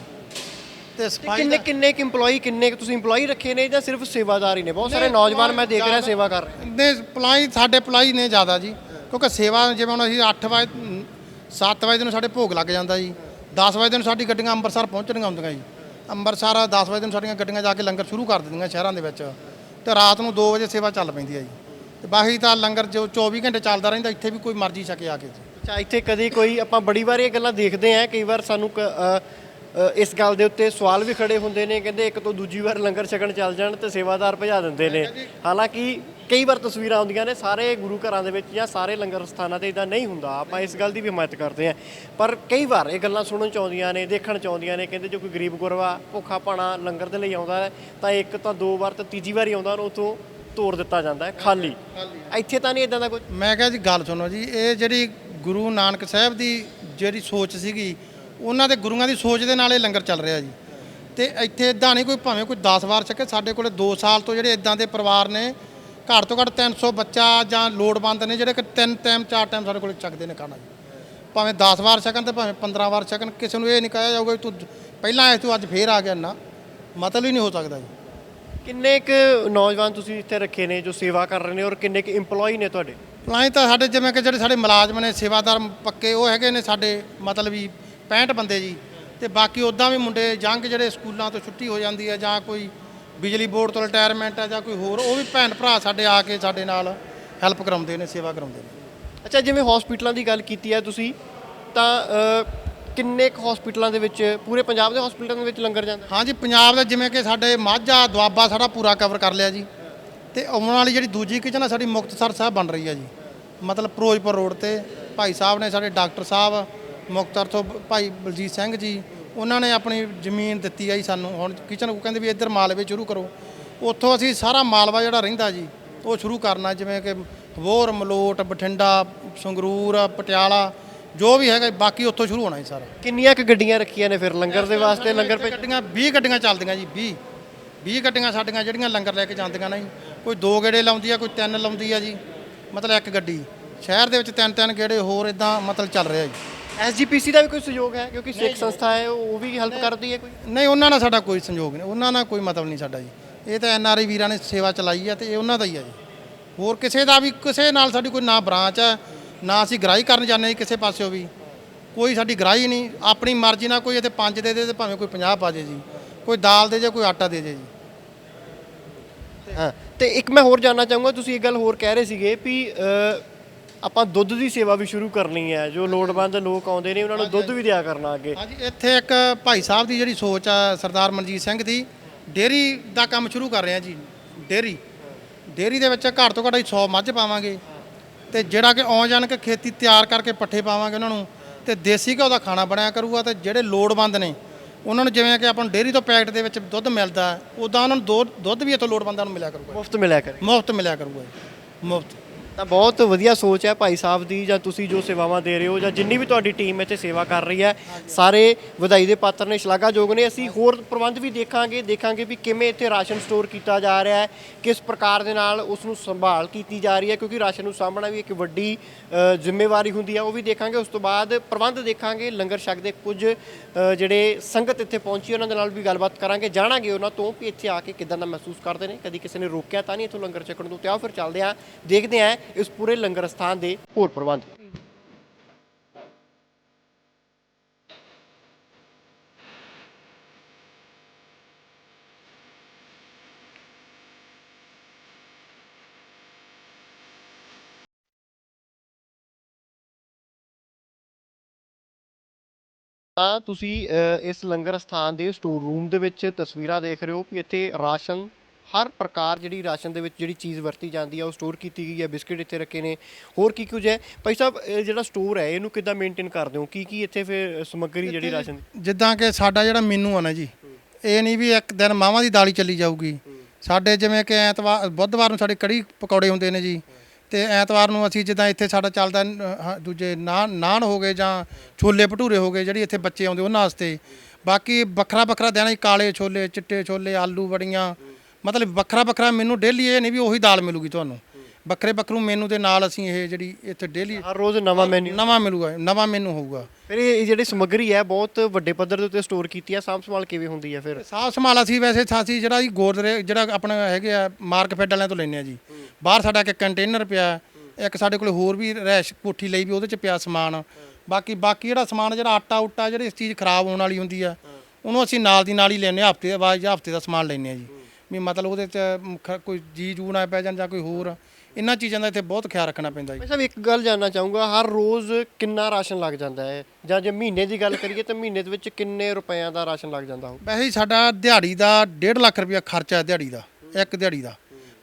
ਤੇ ਸਫ਼ਾਈ ਕਿੰਨੇ ਕਿੰਨੇ ਕਿ EMPLOYE ਕਿੰਨੇ ਕੁ ਤੁਸੀਂ EMPLOYE ਰੱਖੇ ਨੇ ਜਾਂ ਸਿਰਫ ਸੇਵਾਦਾਰ ਹੀ ਨੇ? ਬਹੁਤ ਸਾਰੇ ਨੌਜਵਾਨ ਮੈਂ ਦੇਖ ਰਿਹਾ ਸੇਵਾ ਕਰ ਰਹੇ। ਨੇ ਪਲਾਈ ਸਾਡੇ ਪਲਾਈ ਨੇ ਜ਼ਿਆਦਾ ਜੀ। ਕਿਉਂਕਿ ਸੇਵਾ ਜਿਵੇਂ ਹੁਣ ਅਸੀਂ 8 ਵਜੇ 7 ਵਜੇ ਨੂੰ ਸਾਡੇ ਭੋਗ ਲੱਗ ਜਾਂਦਾ ਜੀ। 10 ਵਜੇ ਨੂੰ ਸਾਡੀ ਗੱਡੀਆਂ ਅੰਮ੍ਰਿਤਸਰ ਪਹੁੰਚਣੀਆਂ ਹੁੰਦੀਆਂ ਜੀ। ਅੰਮ੍ਰਿਤਸਰ 10 ਵਜੇ ਨੂੰ ਸਾਡੀਆਂ ਗੱਡੀਆਂ ਜਾ ਕੇ ਲੰਗਰ ਸ਼ੁਰੂ ਕਰ ਦਿੰਦੀਆਂ ਸ਼ਹਿਰਾਂ ਦੇ ਵਿੱਚ। ਤੇ ਰਾਤ ਨੂੰ 2 ਵਜੇ ਸੇਵਾ ਚੱਲ ਪੈਂਦੀ ਹੈ ਜੀ। ਤੇ ਬਾਕੀ ਤਾਂ ਲੰਗਰ ਜੋ 24 ਘੰਟੇ ਚੱਲਦਾ ਰਹਿੰਦਾ ਇੱਥੇ ਵੀ ਕੋਈ ਮਰਜ਼ੀ ਛਕੇ ਆ ਕੇ। ਜੀ ਅੱਛਾ ਇੱਥੇ ਕਦੇ ਕੋਈ ਆਪਾਂ ਬੜੀ ਵਾਰ ਇਹ ਗੱਲਾਂ ਦੇਖਦੇ ਆਂ ਕਈ ਵਾਰ ਸਾਨੂੰ ਕ- ਅ, ਇਸ ਗੱਲ ਦੇ ਉੱਤੇ ਸਵਾਲ ਵੀ ਖੜੇ ਹੁੰਦੇ ਨੇ ਕਹਿੰਦੇ ਇੱਕ ਤੋਂ ਦੂਜੀ ਵਾਰ ਲੰਗਰ ਛਕਣ ਚੱਲ ਜਾਣ ਤੇ ਸੇਵਾਦਾਰ ਭਜਾ ਦਿੰਦੇ ਨੇ। ਹਾਲਾਂਕਿ ਕਈ ਵਾਰ ਤਸਵੀਰਾਂ ਆਉਂਦੀਆਂ ਨੇ ਸਾਰੇ ਗੁਰੂ ਘਰਾਂ ਦੇ ਵਿੱਚ ਜਾਂ ਸਾਰੇ ਲੰਗਰ ਸਥਾਨਾਂ ਤੇ ਇਦਾਂ ਨਹੀਂ ਹੁੰਦਾ ਆਪਾਂ ਇਸ ਗੱਲ ਦੀ ਵੀ ਹਮਾਇਤ ਕਰਦੇ ਆਂ ਪਰ ਕਈ ਵਾਰ ਇਹ ਗੱਲਾਂ ਸੁਣਨ ਚ ਆਉਂਦੀਆਂ ਨੇ ਦੇਖਣ ਚ ਆਉਂਦੀਆਂ ਨੇ ਕਹਿੰਦੇ ਜੋ ਕੋਈ ਗਰੀਬ ਗੁਰਵਾ ਭੁੱਖਾ ਭਾਣਾ ਲੰਗਰ ਦੇ ਲਈ ਆਉਂਦਾ ਹੈ ਤਾਂ ਇੱਕ ਤਾਂ ਦੋ ਵਾਰ ਤਾਂ ਤੀਜੀ ਵਾਰੀ ਆਉਂਦਾ ਉਹਨੂੰ ਉਥੋਂ ਤੋੜ ਦਿੱਤਾ ਜਾਂਦਾ ਹੈ ਖਾਲੀ। ਇੱਥੇ ਤਾਂ ਨਹੀਂ ਇਦਾਂ ਦਾ ਕੁਝ ਮੈਂ ਕਿਹਾ ਜੀ ਗੱਲ ਸੁਣੋ ਜੀ ਇਹ ਜਿਹੜੀ ਗੁਰੂ ਨਾਨਕ ਸਾਹਿਬ ਦੀ ਜਿਹੜੀ ਸੋਚ ਸੀਗੀ ਉਹਨਾਂ ਦੇ ਗੁਰੂਆਂ ਦੀ ਸੋਚ ਦੇ ਨਾਲ ਇਹ ਲੰਗਰ ਚੱਲ ਰਿਹਾ ਜੀ। ਤੇ ਇੱਥੇ ਇਦਾਂ ਨਹੀਂ ਕੋਈ ਭਾਵੇਂ ਕੋਈ 10 ਵਾਰ ਛਕੇ ਸਾਡੇ ਕੋਲੇ 2 ਸਾਲ ਤੋਂ ਜਿਹੜੇ ਇਦਾਂ ਦੇ ਪਰਿਵਾਰ ਨੇ ਘੱਟ ਤੋਂ ਘੱਟ 300 ਬੱਚਾ ਜਾਂ ਲੋੜਵੰਦ ਨੇ ਜਿਹੜੇ ਕਿ ਤਿੰਨ ਟਾਈਮ ਚਾਰ ਟਾਈਮ ਸਾਡੇ ਕੋਲੇ ਚੱਕਦੇ ਨੇ ਖਾਣਾ ਜੀ। ਭਾਵੇਂ 10 ਵਾਰ ਛਕਣ ਤੇ ਭਾਵੇਂ 15 ਵਾਰ ਛਕਣ ਕਿਸੇ ਨੂੰ ਇਹ ਨਹੀਂ ਕਹਾਇਆ ਜਾਊਗਾ ਤੂੰ ਪਹਿਲਾਂ ਆਇਆ ਤੂੰ ਅੱਜ ਫੇਰ ਆ ਗਿਆ ਨਾ ਮਤਲਬ ਹੀ ਨਹੀਂ ਹੋ ਸਕਦਾ ਜੀ। ਕਿੰਨੇ ਕੁ ਨੌਜਵਾਨ ਤੁਸੀਂ ਇੱਥੇ ਰੱਖੇ ਨੇ ਜੋ ਸੇਵਾ ਕਰ ਰਹੇ ਨੇ ਔਰ ਕਿੰਨੇ ਕੁ EMPLOYE ਨੇ ਤੁਹਾਡੇ? ਪਲਾਈ ਤਾਂ ਸਾਡੇ ਜਿਵੇਂ ਕਿ ਜਿਹੜੇ ਸਾਡੇ ਮੁਲਾਜ਼ਮ ਨੇ ਸੇਵਾਦਾਰ ਪੱਕੇ ਉਹ ਹੈਗੇ ਨੇ ਸਾਡੇ ਮਤਲਬ ਵੀ 65 ਬੰਦੇ ਜੀ। ਤੇ ਬਾਕੀ ਉਦਾਂ ਵੀ ਮੁੰਡੇ ਜੰਗ ਜਿਹੜੇ ਸਕੂਲਾਂ ਤੋਂ ਛੁੱਟੀ ਹੋ ਜਾਂਦੀ ਹੈ ਜਾਂ ਕੋਈ ਬਿਜਲੀ ਬੋਰਡ ਤੋਂ ਰਿਟਾਇਰਮੈਂਟ ਹੈ ਜਾਂ ਕੋਈ ਹੋਰ ਉਹ ਵੀ ਭੈਣ ਭਰਾ ਸਾਡੇ ਆ ਕੇ ਸਾਡੇ ਨਾਲ ਹੈਲਪ ਕਰਾਉਂਦੇ ਨੇ ਸੇਵਾ ਕਰਾਉਂਦੇ ਨੇ। ਅੱਛਾ ਜਿਵੇਂ ਹਸਪੀਟਲਾਂ ਦੀ ਗੱਲ ਕੀਤੀ ਹੈ ਤੁਸੀਂ ਤਾਂ ਕਿੰਨੇ ਕੁ ਹਸਪੀਟਲਾਂ ਦੇ ਵਿੱਚ ਪੂਰੇ ਪੰਜਾਬ ਦੇ ਹਸਪੀਟਲਾਂ ਦੇ ਵਿੱਚ ਲੰਗਰ ਜਾਂਦਾ ਹਾਂਜੀ ਪੰਜਾਬ ਦਾ ਜਿਵੇਂ ਕਿ ਸਾਡੇ ਮਾਝਾ ਦੁਆਬਾ ਸਾਡਾ ਪੂਰਾ ਕਵਰ ਕਰ ਲਿਆ ਜੀ। ਤੇ ਆਉਣ ਵਾਲੀ ਜਿਹੜੀ ਦੂਜੀ ਕਿਚਨ ਆ ਸਾਡੀ ਮੁਕਤਸਰ ਸਾਹਿਬ ਬਣ ਰਹੀ ਹੈ ਜੀ। ਮਤਲਬ ਫਿਰੋਜ਼ਪੁਰ ਰੋਡ ਤੇ ਭਾਈ ਸਾਹਿਬ ਨੇ ਸਾਡੇ ਡਾਕਟਰ ਸਾਹਿਬ ਮੁਕਤਸਰ ਤੋਂ ਭਾਈ ਬਲਜੀਤ ਸਿੰਘ ਜੀ ਉਹਨਾਂ ਨੇ ਆਪਣੀ ਜ਼ਮੀਨ ਦਿੱਤੀ ਆ ਜੀ ਸਾਨੂੰ। ਹੁਣ ਕਿਚਨ ਉਹ ਕਹਿੰਦੇ ਵੀ ਇੱਧਰ ਮਾਲਵੇ ਸ਼ੁਰੂ ਕਰੋ। ਉੱਥੋਂ ਅਸੀਂ ਸਾਰਾ ਮਾਲਵਾ ਜਿਹੜਾ ਰਹਿੰਦਾ ਜੀ ਉਹ ਸ਼ੁਰੂ ਕਰਨਾ ਜਿਵੇਂ ਕਿ ਵੋਰ ਮਲੋਟ ਬਠਿੰਡਾ ਸੰਗਰੂਰ ਪਟਿਆਲਾ ਜੋ ਵੀ ਹੈਗਾ ਬਾਕੀ ਉੱਥੋਂ ਸ਼ੁਰੂ ਹੋਣਾ ਜੀ ਸਾਰਾ। ਕਿੰਨੀਆਂ ਕੁ ਗੱਡੀਆਂ ਰੱਖੀਆਂ ਨੇ ਫਿਰ ਲੰਗਰ ਦੇ ਵਾਸਤੇ? ਲੰਗਰ ਭੇਜ ਗੱਡੀਆਂ 20 ਗੱਡੀਆਂ ਚੱਲਦੀਆਂ ਜੀ 20 20 ਗੱਡੀਆਂ ਸਾਡੀਆਂ ਜਿਹੜੀਆਂ ਲੰਗਰ ਲੈ ਕੇ ਜਾਂਦੀਆਂ ਨੇ ਜੀ। ਕੋਈ ਦੋ ਗੇੜੇ ਲਾਉਂਦੀ ਆ ਕੋਈ ਤਿੰਨ ਲਾਉਂਦੀ ਆ ਜੀ। ਮਤਲਬ ਇੱਕ ਗੱਡੀ। ਸ਼ਹਿਰ ਦੇ ਵਿੱਚ ਤਿੰਨ ਤਿੰਨ ਗੇੜੇ ਹੋਰ ਇਦਾਂ ਮਤਲਬ ਚੱਲ ਰਿਹਾ ਜੀ। ਐਸਜੀਪੀਸੀ ਦਾ ਵੀ ਕੋਈ ਸਹਿਯੋਗ ਹੈ? ਕਿਉਂਕਿ ਸਿੱਖ ਸੰਸਥਾ ਹੈ ਉਹ ਵੀ ਹੈਲਪ ਕਰਦੀ ਹੈ ਕੋਈ? ਨਹੀਂ ਉਹਨਾਂ ਨਾਲ ਸਾਡਾ ਕੋਈ ਸੰਯੋਗ ਨਹੀਂ। ਉਹਨਾਂ ਨਾਲ ਕੋਈ ਮਤਲਬ ਨਹੀਂ ਸਾਡਾ ਜੀ। ਇਹ ਤਾਂ ਐਨ ਆਰ ਆਈ ਵੀਰਾਂ ਨੇ ਸੇਵਾ ਚਲਾਈ ਹੈ ਤੇ ਇਹ ਉਹਨਾਂ ਦਾ ਹੀ ਹੈ ਜੀ। ਹੋਰ ਕਿਸੇ ਦਾ ਵੀ ਕਿਸੇ ਨਾਲ ਸਾਡੀ ਕੋਈ ਨਾ ਬ੍ਰਾਂਚ ਹੈ ਨਾ ਅਸੀਂ ਗ੍ਰਾਈ ਕਰਨ ਜਾਂਦੇ ਜੀ ਕਿਸੇ ਪਾਸਿਓ ਵੀ। ਕੋਈ ਸਾਡੀ ਗ੍ਰਾਈ ਨਹੀਂ। ਆਪਣੀ ਮਰਜ਼ੀ ਨਾਲ ਕੋਈ ਇੱਥੇ ਪੰਜ ਦੇ ਦੇ ਤੇ ਭਾਵੇਂ ਕੋਈ 50 ਪਾ ਜੇ ਜੀ। ਕੋਈ ਦਾਲ ਦੇ ਜੇ ਕੋਈ ਆਟਾ ਦੇ ਜੇ ਜੀ। ਹਾਂ ਤੇ ਇੱਕ ਮੈਂ ਹੋਰ ਜਾਨਣਾ ਚਾਹੂੰਗਾ ਤੁਸੀਂ ਇੱਕ ਗੱਲ ਹੋਰ ਕਹਿ ਰਹੇ ਸੀਗੇ ਵੀ ਆਪਾਂ ਦੁੱਧ ਦੀ ਸੇਵਾ ਵੀ ਸ਼ੁਰੂ ਕਰਨੀ ਹੈ ਜੋ ਲੋੜਵੰਦ ਲੋਕ ਆਉਂਦੇ ਨੇ ਉਹਨਾਂ ਨੂੰ ਦੁੱਧ ਵੀ ਦਿਆ ਕਰਨਾ ਅੱਗੇ। ਹਾਂਜੀ ਇੱਥੇ ਇੱਕ ਭਾਈ ਸਾਹਿਬ ਦੀ ਜਿਹੜੀ ਸੋਚ ਆ ਸਰਦਾਰ ਮਨਜੀਤ ਸਿੰਘ ਦੀ ਡੇਅਰੀ ਦਾ ਕੰਮ ਸ਼ੁਰੂ ਕਰ ਰਹੇ ਆ ਜੀ ਡੇਅਰੀ। ਡੇਅਰੀ ਦੇ ਵਿੱਚ ਘੱਟ ਤੋਂ ਘੱਟ ਅਸੀਂ 100 ਮੱਝ ਪਾਵਾਂਗੇ ਤੇ ਜਿਹੜਾ ਕਿ ਆਉਣ ਕੇ ਖੇਤੀ ਤਿਆਰ ਕਰਕੇ ਪੱਠੇ ਪਾਵਾਂਗੇ ਉਹਨਾਂ ਨੂੰ ਤੇ ਦੇਸੀ ਘਿਓ ਦਾ ਖਾਣਾ ਬਣਿਆ ਕਰੂਗਾ ਤੇ ਜਿਹੜੇ ਲੋੜਵੰਦ ਨੇ ਉਹਨਾਂ ਨੂੰ ਜਿਵੇਂ ਕਿ ਆਪਾਂ ਨੂੰ ਡੇਅਰੀ ਤੋਂ ਪੈਕਟ ਦੇ ਵਿੱਚ ਦੁੱਧ ਮਿਲਦਾ ਉਦਾਂ ਉਹਨਾਂ ਨੂੰ ਦੁੱਧ ਵੀ ਇੱਥੋਂ ਲੋੜਵੰਦਾਂ ਨੂੰ ਮਿਲਿਆ ਕਰੂਗਾ। ਮੁਫਤ ਮਿਲਿਆ ਕਰੇ। ਮੁਫਤ ਮਿਲਿਆ ਕਰੂਗਾ ਮੁਫਤ। ਤਾਂ ਬਹੁਤ ਵਧੀਆ ਸੋਚ ਹੈ ਭਾਈ ਸਾਹਿਬ ਦੀ, ਜਾਂ ਤੁਸੀਂ ਜੋ ਸੇਵਾਵਾਂ ਦੇ ਰਹੇ ਹੋ, ਜਾਂ ਜਿੰਨੀ ਵੀ ਤੁਹਾਡੀ ਟੀਮ ਇੱਥੇ ਸੇਵਾ ਕਰ ਰਹੀ ਹੈ, ਸਾਰੇ ਵਧਾਈ ਦੇ ਪਾਤਰ ਨੇ, ਸ਼ਲਾਘਾਯੋਗ ਨੇ। ਅਸੀਂ ਹੋਰ ਪ੍ਰਬੰਧ ਵੀ ਦੇਖਾਂਗੇ ਦੇਖਾਂਗੇ ਵੀ ਕਿਵੇਂ ਇੱਥੇ ਰਾਸ਼ਨ ਸਟੋਰ ਕੀਤਾ ਜਾ ਰਿਹਾ ਹੈ, ਕਿਸ ਪ੍ਰਕਾਰ ਦੇ ਨਾਲ ਉਸ ਨੂੰ ਸੰਭਾਲ ਕੀਤੀ ਜਾ ਰਹੀ ਹੈ, ਕਿਉਂਕਿ ਰਾਸ਼ਨ ਨੂੰ ਸਾਂਭਣਾ ਵੀ ਇੱਕ ਵੱਡੀ ਜ਼ਿੰਮੇਵਾਰੀ ਹੁੰਦੀ ਹੈ। ਉਹ ਵੀ ਦੇਖਾਂਗੇ, ਉਸ ਤੋਂ ਬਾਅਦ ਪ੍ਰਬੰਧ ਦੇਖਾਂਗੇ, ਲੰਗਰ ਛਕ ਦੇ ਕੁਝ ਜਿਹੜੇ ਸੰਗਤ ਇੱਥੇ ਪਹੁੰਚੀ ਉਹਨਾਂ ਦੇ ਨਾਲ ਵੀ ਗੱਲਬਾਤ ਕਰਾਂਗੇ, ਜਾਣਾਂਗੇ ਉਹਨਾਂ ਤੋਂ ਵੀ ਇੱਥੇ ਆ ਕੇ ਕਿਦਾਂ ਦਾ ਮਹਿਸੂਸ ਕਰਦੇ ਨੇ। ਕਦੀ ਕਿਸੇ ਨੇ ਰੋਕਿਆ ਤਾਂ ਨਹੀਂ ਇੱਥੋਂ ਲੰਗਰ ਛਕਣ ਤੋਂ, ਤੇ ਆਓ ਫਿਰ ਚੱਲਦੇ ਹਾਂ, ਦੇਖਦੇ ਹਾਂ ਇਸ ਪੂਰੇ ਲੰਗਰ ਸਥਾਨ ਦੇ ਹੋਰ ਪ੍ਰਬੰਧ। ਤਾਂ ਤੁਸੀਂ ਅ, ਇਸ ਲੰਗਰ ਸਥਾਨ ਦੇ ਸਟੋਰ ਰੂਮ ਦੇ ਵਿੱਚ ਤਸਵੀਰਾਂ ਦੇਖ ਰਹੇ ਹੋ ਕਿ ਇੱਥੇ ਰਾਸ਼ਨ ਹਰ ਪ੍ਰਕਾਰ ਜਿਹੜੀ ਰਾਸ਼ਨ ਦੇ ਵਿੱਚ ਜਿਹੜੀ ਚੀਜ਼ ਵਰਤੀ ਜਾਂਦੀ ਹੈ ਉਹ ਸਟੋਰ ਕੀਤੀ ਗਈ ਹੈ ਬਿਸਕਟ ਇੱਥੇ ਰੱਖੇ ਨੇ। ਹੋਰ ਕੀ ਕੁਝ ਹੈ? ਭਾਈ ਸਾਹਿਬ ਇਹ ਜਿਹੜਾ ਸਟੋਰ ਹੈ ਇਹਨੂੰ ਕਿੱਦਾਂ ਮੇਨਟੇਨ ਕਰਦੇ ਹੋ? ਕੀ ਕੀ ਇੱਥੇ ਫਿਰ ਸਮੱਗਰੀ ਜਿਹੜੀ ਰਾਸ਼ਨ ਦੀ? ਜਿੱਦਾਂ ਕਿ ਸਾਡਾ ਜਿਹੜਾ ਮੀਨੂ ਆ ਨਾ ਜੀ ਇਹ ਨਹੀਂ ਵੀ ਇੱਕ ਦਿਨ ਮਾਵਾਂ ਦੀ ਦਾਲ ਚੱਲੀ ਜਾਊਗੀ। ਸਾਡੇ ਜਿਵੇਂ ਕਿ ਐਤਵਾਰ ਬੁੱਧਵਾਰ ਨੂੰ ਸਾਡੇ ਕੜੀ ਪਕੌੜੇ ਹੁੰਦੇ ਨੇ ਜੀ। ਤੇ ਐਤਵਾਰ ਨੂੰ ਅਸੀਂ ਜਿੱਦਾਂ ਇੱਥੇ ਸਾਡਾ ਚੱਲਦਾ ਦੂਜੇ ਨਾਨ ਨਾਨ ਹੋ ਗਏ ਜਾਂ ਛੋਲੇ ਭਟੂਰੇ ਹੋ ਗਏ ਜਿਹੜੀ ਇੱਥੇ ਬੱਚੇ ਆਉਂਦੇ ਉਹਨਾਂ ਵਾਸਤੇ। ਬਾਕੀ ਵੱਖਰਾ ਵੱਖਰਾ ਦੇਣਾ ਜੀ ਕਾਲੇ ਛੋਲੇ ਚਿੱਟੇ ਛੋਲੇ ਆਲੂ ਬੜੀਆਂ ਮਤਲਬ ਵੱਖਰਾ ਵੱਖਰਾ ਮੈਨੂੰ ਡੇਲੀ ਇਹ ਨਹੀਂ ਵੀ ਉਹੀ ਦਾਲ ਮਿਲੂਗੀ ਤੁਹਾਨੂੰ। ਵੱਖਰੇ ਵੱਖਰੂ ਮੇਨੂ ਦੇ ਨਾਲ ਅਸੀਂ ਇਹ ਜਿਹੜੀ ਇੱਥੇ ਡੇਲੀ ਹਰ ਰੋਜ਼ ਨਵਾਂ ਮੈਨੂ ਨਵਾਂ ਮਿਲੂਗਾ ਨਵਾਂ ਮੈਨੂੰ ਹੋਊਗਾ। ਫਿਰ ਇਹ ਜਿਹੜੀ ਸਮੱਗਰੀ ਹੈ ਬਹੁਤ ਵੱਡੇ ਪੱਧਰ ਦੇ ਉੱਤੇ ਸਟੋਰ ਕੀਤੀ ਹੈ ਸਾਂਭ ਸੰਭਾਲ ਕਿਵੇਂ ਹੁੰਦੀ ਹੈ ਫਿਰ? ਸਾਫ਼ ਸੰਭਾਲ ਅਸੀਂ ਵੈਸੇ ਸਾਸੀ ਜਿਹੜਾ ਜੀ ਗੋਦਰੇ ਜਿਹੜਾ ਆਪਣਾ ਹੈਗੇ ਆ ਮਾਰਕ ਫੈਡ ਵਾਲਿਆਂ ਤੋਂ ਲੈਨੇ ਆ ਜੀ। ਬਾਹਰ ਸਾਡਾ ਇੱਕ ਕੰਟੇਨਰ ਪਿਆ ਇੱਕ ਸਾਡੇ ਕੋਲ ਹੋਰ ਵੀ ਰੈਸ਼ ਕੋਠੀ ਲਈ ਵੀ ਉਹਦੇ ਚ ਪਿਆ ਸਮਾਨ। ਬਾਕੀ ਬਾਕੀ ਜਿਹੜਾ ਸਮਾਨ ਜਿਹੜਾ ਆਟਾ ਉਟਾ ਜਿਹੜੀ ਚੀਜ਼ ਖਰਾਬ ਹੋਣ ਵਾਲੀ ਹੁੰਦੀ ਆ ਉਹਨੂੰ ਅਸੀਂ ਨਾਲ ਦੀ ਨਾਲ ਹੀ ਲੈਨੇ ਆ ਹਫ਼ਤੇ ਬਾਅਦ ਜਾਂ ਹਫ਼ਤੇ ਦਾ ਸਮਾਨ ਲੈਨੇ ਆ ਜੀ। ਵੀ ਮਤਲਬ ਉਹਦੇ ਚ ਮ, ਖ- ਕੋਈ ਜੀ ਜੂ ਨਾ ਪੈ ਜਾਣ ਜਾਂ ਕੋਈ ਹੋਰ ਇਹਨਾਂ ਚੀਜ਼ਾਂ ਦਾ ਇੱਥੇ ਬਹੁਤ ਖਿਆਲ ਰੱਖਣਾ ਪੈਂਦਾ ਜੀ। ਭਾਈ ਸਾਹਿਬ ਇੱਕ ਗੱਲ ਜਾਨਣਾ ਚਾਹੂੰਗਾ ਹਰ ਰੋਜ਼ ਕਿੰਨਾ ਰਾਸ਼ਨ ਲੱਗ ਜਾਂਦਾ ਹੈ? ਜਾਂ ਜੇ ਮਹੀਨੇ ਦੀ ਗੱਲ ਕਰੀਏ ਤਾਂ ਮਹੀਨੇ ਦੇ ਵਿੱਚ ਕਿੰਨੇ ਰੁਪਈਆਂ ਦਾ ਰਾਸ਼ਨ ਲੱਗ ਜਾਂਦਾ ਹੋ ਵੈਸੇ ਹੀ ਸਾਡਾ ਦਿਹਾੜੀ ਦਾ 1.5 ਲੱਖ ਰੁਪਇਆ ਖਰਚਾ ਹੈ ਦਿਹਾੜੀ ਦਾ ਇੱਕ ਦਿਹਾੜੀ ਦਾ।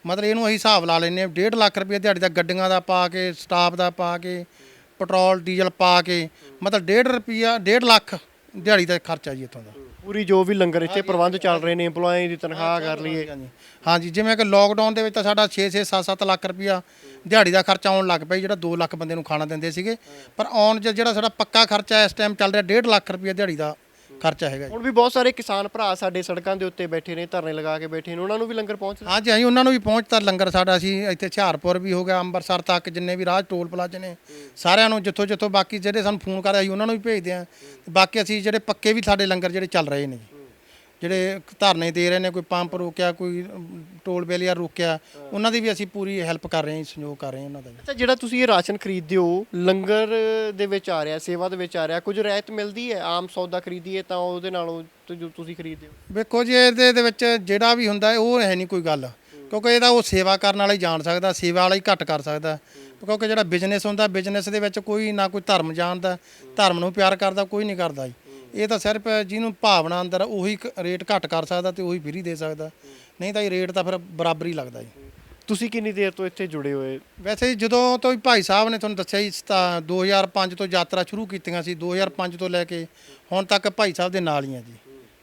ਮਤਲਬ ਇਹਨੂੰ ਅਸੀਂ ਹਿਸਾਬ ਲਾ ਲੈਨੇ 1.5 ਲੱਖ ਰੁਪਇਆ ਦਿਹਾੜੀ ਦਾ ਗੱਡੀਆਂ ਦਾ ਪਾ ਕੇ ਸਟਾਫ ਦਾ ਪਾ ਕੇ ਪੈਟਰੋਲ ਡੀਜ਼ਲ ਪਾ ਕੇ ਮਤਲਬ 1.5 ਰੁਪਇਆ 1.5 ਲੱਖ ਦਿਹਾੜੀ ਦਾ ਖਰਚਾ ਜੀ ਇੱਥੋਂ ਦਾ। ਪੂਰੀ ਜੋ ਵੀ ਲੰਗਰ ਇੱਥੇ ਪ੍ਰਬੰਧ ਚੱਲ ਰਹੇ ਨੇ EMPLOYE ਦੀ ਤਨਖਾਹ ਕਰ ਲਈਏ। ਹਾਂਜੀ ਹਾਂਜੀ। ਜਿਵੇਂ ਕਿ ਲੋਕਡਾਊਨ ਦੇ ਵਿੱਚ ਤਾਂ ਸਾਡਾ 6-6 7-7 ਲੱਖ ਰੁਪਇਆ ਦਿਹਾੜੀ ਦਾ ਖਰਚਾ ਆਉਣ ਲੱਗ ਪਿਆ ਜਿਹੜਾ 2 ਲੱਖ ਬੰਦੇ ਨੂੰ ਖਾਣਾ ਦਿੰਦੇ ਸੀਗੇ। ਪਰ ਆਉਣ ਜਿਹੜਾ ਸਾਡਾ ਪੱਕਾ ਖਰਚਾ ਇਸ ਟਾਈਮ ਚੱਲ ਰਿਹਾ 1.5 ਲੱਖ ਰੁਪਇਆ ਦਿਹਾੜੀ ਦਾ ਖਰਚਾ ਹੈਗਾ ਜੀ। ਹੁਣ ਵੀ ਬਹੁਤ ਸਾਰੇ ਕਿਸਾਨ ਭਰਾ ਸਾਡੇ ਸੜਕਾਂ ਦੇ ਉੱਤੇ ਬੈਠੇ ਨੇ ਧਰਨੇ ਲਗਾ ਕੇ ਬੈਠੇ ਨੇ ਉਹਨਾਂ ਨੂੰ ਵੀ ਲੰਗਰ ਪਹੁੰਚ ਰਿਹਾ ਹਾਂਜੀ ਹਾਂਜੀ ਉਹਨਾਂ ਨੂੰ ਵੀ ਪਹੁੰਚਤਾ ਲੰਗਰ ਸਾਡਾ ਸੀ ਇੱਥੇ ਹੁਸ਼ਿਆਰਪੁਰ ਵੀ ਹੋ ਗਿਆ ਅੰਮ੍ਰਿਤਸਰ ਤੱਕ ਜਿੰਨੇ ਵੀ ਰਾਹ ਟੋਲ ਪਲਾਜ਼ੇ ਨੇ ਸਾਰਿਆਂ ਨੂੰ ਜਿੱਥੋਂ ਜਿੱਥੋਂ ਬਾਕੀ ਜਿਹੜੇ ਸਾਨੂੰ ਫੋਨ ਕਰਦੇ ਅਸੀਂ ਉਹਨਾਂ ਨੂੰ ਵੀ ਭੇਜਦੇ ਹਾਂ। ਬਾਕੀ ਅਸੀਂ ਜਿਹੜੇ ਪੱਕੇ ਵੀ ਸਾਡੇ ਲੰਗਰ ਜਿਹੜੇ ਚੱਲ ਰਹੇ ਨੇ ਜੀ। ਜਿਹੜੇ ਧਰਨੇ ਦੇ ਰਹੇ ਨੇ ਕੋਈ ਪੰਪ ਰੋਕਿਆ ਕੋਈ ਟੋਲ ਬੇਲੀਆ ਰੋਕਿਆ ਉਹਨਾਂ ਦੀ ਵੀ ਅਸੀਂ ਪੂਰੀ ਹੈਲਪ ਕਰ ਰਹੇ ਹਾਂ ਸਹਿਯੋਗ ਕਰ ਰਹੇ ਹਾਂ ਉਹਨਾਂ ਦਾ। ਅੱਛਾ ਜਿਹੜਾ ਤੁਸੀਂ ਇਹ ਰਾਸ਼ਨ ਖਰੀਦਦੇ ਹੋ ਲੰਗਰ ਦੇ ਵਿੱਚ ਆ ਰਿਹਾ ਸੇਵਾ ਦੇ ਵਿੱਚ ਆ ਰਿਹਾ ਕੁਝ ਰਿਆਇਤ ਮਿਲਦੀ ਹੈ? ਆਮ ਸੌਦਾ ਖਰੀਦੀਏ ਤਾਂ ਉਹਦੇ ਨਾਲੋਂ ਜੋ ਤੁਸੀਂ ਖਰੀਦਦੇ ਹੋ। ਵੇਖੋ ਜੀ ਇਹਦੇ ਦੇ ਵਿੱਚ ਜਿਹੜਾ ਵੀ ਹੁੰਦਾ ਉਹ ਹੈ ਨਹੀਂ ਕੋਈ ਗੱਲ। ਕਿਉਂਕਿ ਇਹਦਾ ਉਹ ਸੇਵਾ ਕਰਨ ਵਾਲਾ ਹੀ ਜਾਣ ਸਕਦਾ ਸੇਵਾ ਵਾਲਾ ਹੀ ਘੱਟ ਕਰ ਸਕਦਾ। ਕਿਉਂਕਿ ਜਿਹੜਾ ਬਿਜ਼ਨਸ ਹੁੰਦਾ ਬਿਜ਼ਨਸ ਦੇ ਵਿੱਚ ਕੋਈ ਨਾ ਕੋਈ ਧਰਮ ਜਾਣਦਾ ਧਰਮ ਨੂੰ ਪਿਆਰ ਕਰਦਾ ਕੋਈ ਨਹੀਂ ਕਰਦਾ ਜੀ। ਇਹ ਤਾਂ ਸਿਰਫ ਜਿਹਨੂੰ ਭਾਵਨਾ ਅੰਦਰ ਆ, ਉਹੀ ਕ- ਰੇਟ ਘੱਟ ਕਰ ਸਕਦਾ ਤੇ ਉਹੀ ਫਰੀ ਦੇ ਸਕਦਾ। ਨਹੀਂ ਤਾਂ ਇਹ ਰੇਟ ਤਾਂ ਫਿਰ ਬਰਾਬਰ ਹੀ ਲੱਗਦਾ ਜੀ। ਤੁਸੀਂ ਕਿੰਨੀ ਦੇਰ ਤੋਂ ਇੱਥੇ ਜੁੜੇ ਹੋਏ? ਵੈਸੇ ਜੀ ਜਦੋਂ ਤੋਂ ਹੀ ਭਾਈ ਸਾਹਿਬ ਨੇ ਤੁਹਾਨੂੰ ਦੱਸਿਆ ਜੀ ਸਤਾ- 2005 ਤੋਂ ਯਾਤਰਾ ਸ਼ੁਰੂ ਕੀਤੀਆਂ ਸੀ 2005 ਤੋਂ ਲੈ ਕੇ ਹੁਣ ਤੱਕ ਭਾਈ ਸਾਹਿਬ ਦੇ ਨਾਲ ਹੀ ਆ ਜੀ।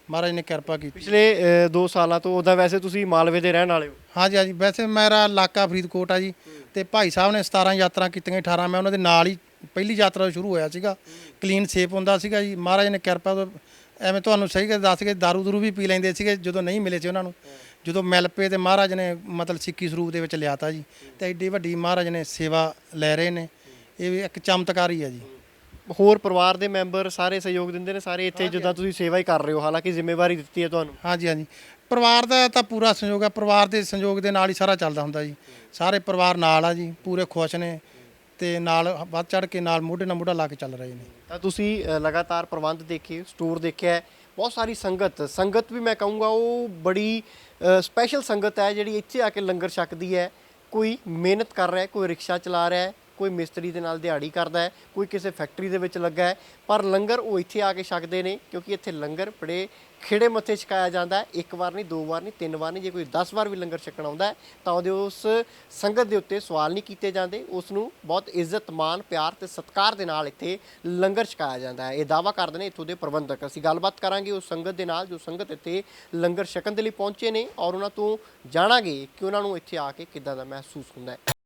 ਮਹਾਰਾਜ ਨੇ ਕਿਰਪਾ ਕੀਤੀ। ਪਿਛਲੇ 2 ਸਾਲਾਂ ਤੋਂ ਉਹਦਾ ਵੈਸੇ ਤੁਸੀਂ ਮਾਲਵੇ ਦੇ ਰਹਿਣ ਵਾਲੇ ਹੋ। ਹਾਂਜੀ ਹਾਂਜੀ। ਵੈਸੇ ਮੇਰਾ ਇਲਾਕਾ ਫਰੀਦਕੋਟ ਆ ਜੀ ਤੇ ਭਾਈ ਸਾਹਿਬ ਨੇ 17 ਯਾਤਰਾ ਕੀਤੀਆਂ 18 ਮੈਂ ਉਹਨਾਂ ਦੇ ਨਾਲ ਹੀ ਪਹਿਲੀ ਯਾਤਰਾ ਸ਼ੁਰੂ ਹੋਇਆ ਸੀਗਾ। ਕਲੀਨ ਸੇਫ ਹੁੰਦਾ ਸੀਗਾ ਜੀ। ਮਹਾਰਾਜ ਨੇ ਕਿਰਪਾ ਤੋਂ ਐਵੇਂ ਤੁਹਾਨੂੰ ਸਹੀ ਗੱਲ ਦੱਸ ਕੇ ਦਾਰੂ ਦਰੂ ਵੀ ਪੀ ਲੈਂਦੇ ਸੀਗੇ ਜਦੋਂ ਨਹੀਂ ਮਿਲੇ ਸੀ ਉਹਨਾਂ ਨੂੰ। ਜਦੋਂ ਮਿਲ ਪਏ ਤੇ ਮਹਾਰਾਜ ਨੇ ਮਤਲਬ ਸਿੱਖੀ ਸਰੂਪ ਦੇ ਵਿੱਚ ਲਿਆਤਾ ਜੀ। ਤੇ ਐਡੀ ਵੱਡੀ ਮਹਾਰਾਜ ਨੇ ਸੇਵਾ ਲੈ ਰਹੇ ਨੇ। ਇਹ ਵੀ ਇੱਕ ਚਮਤਕਾਰ ਹੀ ਜੀ। ਹੋਰ ਪਰਿਵਾਰ ਦੇ ਮੈਂਬਰ ਸਾਰੇ ਸਹਿਯੋਗ ਦਿੰਦੇ ਨੇ ਸਾਰੇ ਇੱਥੇ ਜਿੱਦਾਂ ਤੁਸੀਂ ਸੇਵਾ ਹੀ ਕਰ ਰਹੇ ਹੋ। ਹਾਲਾਂਕਿ ਜ਼ਿੰਮੇਵਾਰੀ ਦਿੱਤੀ ਹੈ ਤੁਹਾਨੂੰ। ਹਾਂਜੀ ਹਾਂਜੀ। ਪਰਿਵਾਰ ਦਾ ਤਾਂ ਪੂਰਾ ਸੰਯੋਗ ਹੈ। ਪਰਿਵਾਰ ਦੇ ਸੰਯੋਗ ਦੇ ਨਾਲ ਹੀ ਸਾਰਾ ਚੱਲਦਾ ਹੁੰਦਾ ਜੀ। ਸਾਰੇ ਪਰਿਵਾਰ ਨਾਲ ਆ ਜੀ। ਪੂਰੇ ਖੁਸ਼ ਨੇ। ਤੇ ਨਾਲ ਵੱਧ ਚੜ ਕੇ ਨਾਲ ਮੋਢੇ ਨਾਲ ਮੋਢਾ ਲਾ ਕੇ ਚੱਲ ਰਹੇ ਨੇ ਤਾਂ ਤੁਸੀਂ ਅ, ਲਗਾਤਾਰ ਪ੍ਰਬੰਧ ਦੇਖੇ ਸਟੋਰ ਦੇਖਿਆ ਹੈ। ਬਹੁਤ ਸਾਰੀ ਸੰਗਤ ਸੰਗਤ ਵੀ ਮੈਂ ਕਹੂੰਗਾ ਉਹ ਬੜੀ ਸਪੈਸ਼ਲ ਸੰਗਤ ਹੈ ਜਿਹੜੀ ਇੱਥੇ ਆ ਕੇ ਲੰਗਰ ਛਕਦੀ ਹੈ ਕੋਈ ਮਿਹਨਤ ਕਰ ਰਿਹਾ ਹੈ ਕੋਈ ਰਿਕਸ਼ਾ ਚਲਾ ਰਿਹਾ ਹੈ ਕੋਈ ਮਿਸਤਰੀ ਦੇ ਨਾਲ ਦਿਹਾੜੀ ਕਰਦਾ ਹੈ ਕੋਈ ਕਿਸੇ ਫੈਕਟਰੀ ਦੇ ਵਿੱਚ ਲੱਗਾ ਹੈ ਪਰ ਲੰਗਰ ਉਹ ਇੱਥੇ ਆ ਕੇ ਛਕਦੇ ਨੇ ਕਿਉਂਕਿ ਇੱਥੇ ਲੰਗਰ ਬੜੇ ਖੇੜੇ ਮੱਥੇ ਛਕਾਇਆ ਜਾਂਦਾ ਇੱਕ ਵਾਰ ਨਹੀਂ, ਦੋ ਵਾਰ ਨਹੀਂ, ਤਿੰਨ ਵਾਰ ਨਹੀਂ। ਜੇ ਕੋਈ 10 ਵਾਰ ਵੀ ਲੰਗਰ ਛਕਣ ਆਉਂਦਾ ਤਾਂ ਉਹਦੇ ਉਸ ਸੰਗਤ ਦੇ ਉੱਤੇ ਸਵਾਲ ਨਹੀਂ ਕੀਤੇ ਜਾਂਦੇ। ਉਸ ਨੂੰ ਬਹੁਤ ਇੱਜ਼ਤ, ਮਾਣ, ਪਿਆਰ ਤੇ ਸਤਿਕਾਰ ਦੇ ਨਾਲ ਇੱਥੇ ਲੰਗਰ ਛਕਾਇਆ ਜਾਂਦਾ ਹੈ। ਇਹ ਦਾਵਾ ਕਰਦੇ ਨੇ ਇੱਥੋਂ ਦੇ ਪ੍ਰਬੰਧਕ। ਅਸੀਂ ਗੱਲਬਾਤ ਕਰਾਂਗੇ ਉਸ ਸੰਗਤ ਦੇ ਨਾਲ ਜੋ ਸੰਗਤ ਇੱਥੇ ਲੰਗਰ ਛਕਣ ਦੇ ਲਈ ਪਹੁੰਚੇ ਨੇ ਔਰ ਉਹਨਾਂ ਤੋਂ ਜਾਣਾਂਗੇ ਕਿ ਉਹਨਾਂ ਨੂੰ ਇੱਥੇ ਆ ਕੇ ਕਿੱਦਾਂ ਦਾ ਮਹਿਸੂਸ ਹੁੰਦਾ ਹੈ।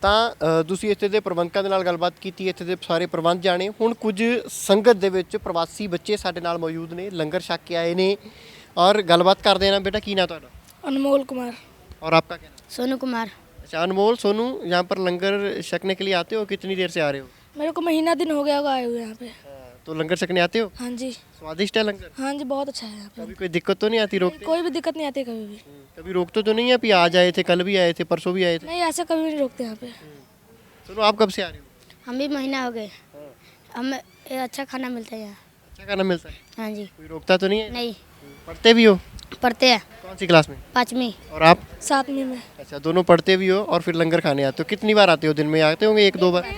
ਤਾਂ ਅ, ਤੁਸੀਂ ਇੱਥੇ ਦੇ ਪ੍ਰਬੰਧਕਾਂ ਦੇ ਨਾਲ ਗੱਲਬਾਤ ਕੀਤੀ ਇੱਥੇ ਦੇ ਸਾਰੇ ਪ੍ਰਬੰਧ ਜਾਣੇ ਹੁਣ ਕੁਝ ਸੰਗਤ ਦੇ ਵਿੱਚ ਪ੍ਰਵਾਸੀ ਬੱਚੇ ਸਾਡੇ ਨਾਲ ਮੌਜੂਦ ਨੇ ਲੰਗਰ ਛਕ ਕੇ ਆਏ ਨੇ ਔਰ ਗੱਲਬਾਤ ਕਰਦੇ ਨਾ बेटा की नाम ਤੁਹਾਡਾ अनमोल कुमार और आपका क्या नाम सोनू कुमार अच्छा अनमोल सोनू यहाँ पर लंगर छकने के लिए आते हो कितनी देर से आ रहे हो मेरे को महीना दिन हो गया होगा आए हुए यहाँ पे तो लंगर छकने आते हो? हाँ जी। स्वादिष्ट है लंगर? हाँ जी बहुत अच्छा है कभी कोई दिक्कत तो नहीं आती रोकते कोई भी दिक्कत नहीं आती कभी भी। कभी रोकते तो नहीं है अभी? आज आए थे कल भी आए थे परसों भी आए थे? नहीं ऐसे कभी नहीं रोकते यहाँ पे। सुनो आप कब से आ रहे हो? हम भी महीना हो गए। हमें अच्छा खाना मिलता है यहाँ। अच्छा खाना मिलता है? हाँ जी। कोई रोकता तो नहीं है? नहीं। पढ़ते भी हो? पढ़ते हैं। कौन सी क्लास में? पाँचवीं। और आप? सातवीं में। अच्छा दोनों पढ़ते भी हो और फिर लंगर खाने आते हो। कितनी बार आते हो दिन में? आते होंगे एक दो बार?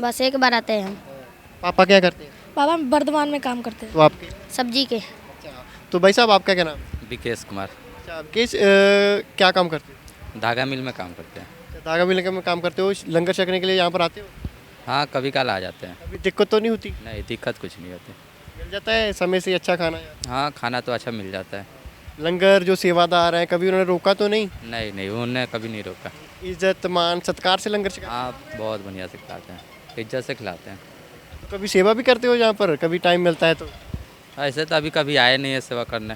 बस एक बार आते हैं हम। पापा क्या करते हैं? पापा बर्धमान में काम करते हैं। तो आपके? सब्ज़ी के। अच्छा तो भाई साहब आपका क्या नाम? विकेश कुमार। अच्छा आप किस क्या काम करते हो? धागा मिल में काम करते हैं। अच्छा, धागा मिल में काम करते हो? लंगर छकने के लिए यहाँ पर आते हो? हाँ कभी कल आ जाते हैं। अभी दिक्कत तो नहीं होती? नहीं दिक्कत कुछ नहीं होती। मिल जाता है समय से अच्छा खाना? यार हाँ खाना तो अच्छा मिल जाता है। लंगर जो सेवादार हैं कभी उन्होंने रोका तो नहीं? नहीं नहीं उन्होंने कभी नहीं रोका। इज़्ज़त मान सत्कार से लंगर छका हाँ बहुत बढ़िया से खिलाते हैं। इज़्ज़त से खिलाते हैं। कभी सेवा भी करते हो यहाँ पर कभी टाइम मिलता है तो ऐसे तो अभी कभी आए नहीं है सेवा करने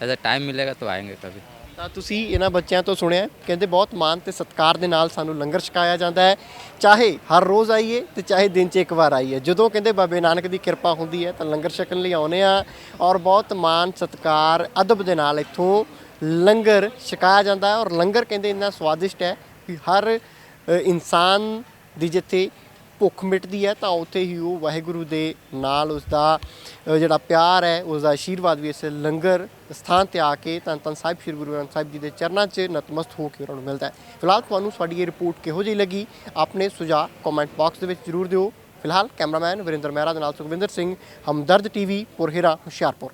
ऐसे टाइम मिलेगा तो आएंगे कभी ਤਾਂ ਤੁਸੀਂ ਇਹਨਾਂ ਬੱਚਿਆਂ ਤੋਂ ਸੁਣਿਆ ਕਹਿੰਦੇ ਬਹੁਤ ਮਾਣ ਤੇ ਸਤਿਕਾਰ ਦੇ ਨਾਲ ਸਾਨੂੰ ਲੰਗਰ ਛਕਾਇਆ ਜਾਂਦਾ ਹੈ ਚਾਹੇ ਹਰ ਰੋਜ਼ ਆਈਏ ਤੇ ਚਾਹੇ ਦਿਨ 'ਚ ਇੱਕ ਵਾਰ ਆਈਏ ਜਦੋਂ ਕਹਿੰਦੇ ਬਾਬੇ ਨਾਨਕ ਦੀ ਕਿਰਪਾ ਹੁੰਦੀ ਹੈ ਤਾਂ ਲੰਗਰ ਛਕਣ ਲਈ ਆਉਨੇ ਆ ਔਰ ਬਹੁਤ ਮਾਣ ਸਤਿਕਾਰ ਅਦਬ ਦੇ ਨਾਲ ਇੱਥੋਂ ਲੰਗਰ ਛਕਾਇਆ ਜਾਂਦਾ ਹੈ ਔਰ ਲੰਗਰ ਕਹਿੰਦੇ ਇੰਨਾ ਸਵਾਦਿਸ਼ਟ ਹੈ ਕਿ ਹਰ ਅ, ਇਨਸਾਨ ਦੀ ਜਿੱਥੇ ਭੁੱਖ ਮਿਟਦੀ ਹੈ ਤਾਂ ਉੱਥੇ ਹੀ ਉਹ ਵਾਹਿਗੁਰੂ ਦੇ ਨਾਲ ਉਸ ਦਾ ਜਿਹੜਾ ਪਿਆਰ ਹੈ ਉਸ ਦਾ ਆਸ਼ੀਰਵਾਦ ਵੀ ਇਸ ਲੰਗਰ ਸਥਾਨ ਤੇ ਆ ਕੇ ਧੰਨ ਧੰਨ ਸਾਹਿਬ, ਸ੍ਰੀ ਗੁਰੂ ਗ੍ਰੰਥ ਸਾਹਿਬ ਜੀ ਦੇ ਚਰਨਾਂ 'ਚ ਨਤਮਸਤ ਹੋ ਕੇ ਉਹਨਾਂ ਨੂੰ ਮਿਲਦਾ ਹੈ। ਫਿਲਹਾਲ ਤੁਹਾਨੂੰ ਸਾਡੀ ਇਹ ਰਿਪੋਰਟ ਕਿਹੋ ਜਿਹੀ ਲੱਗੀ, ਆਪਣੇ ਸੁਝਾਅ ਕਮੈਂਟ ਬਾਕਸ ਦੇ ਵਿੱਚ ਜ਼ਰੂਰ ਦਿਓ। ਫਿਲਹਾਲ ਕੈਮਰਾਮੈਨ ਵਰਿੰਦਰ ਮਹਿਰਾ, ਦੇ ਨਾਲ ਸੁਖਵਿੰਦਰ ਸਿੰਘ, ਹਮਦਰਦ ਟੀਵੀ, ਪੁਰਹਿਰਾ, ਹੁਸ਼ਿਆਰਪੁਰ।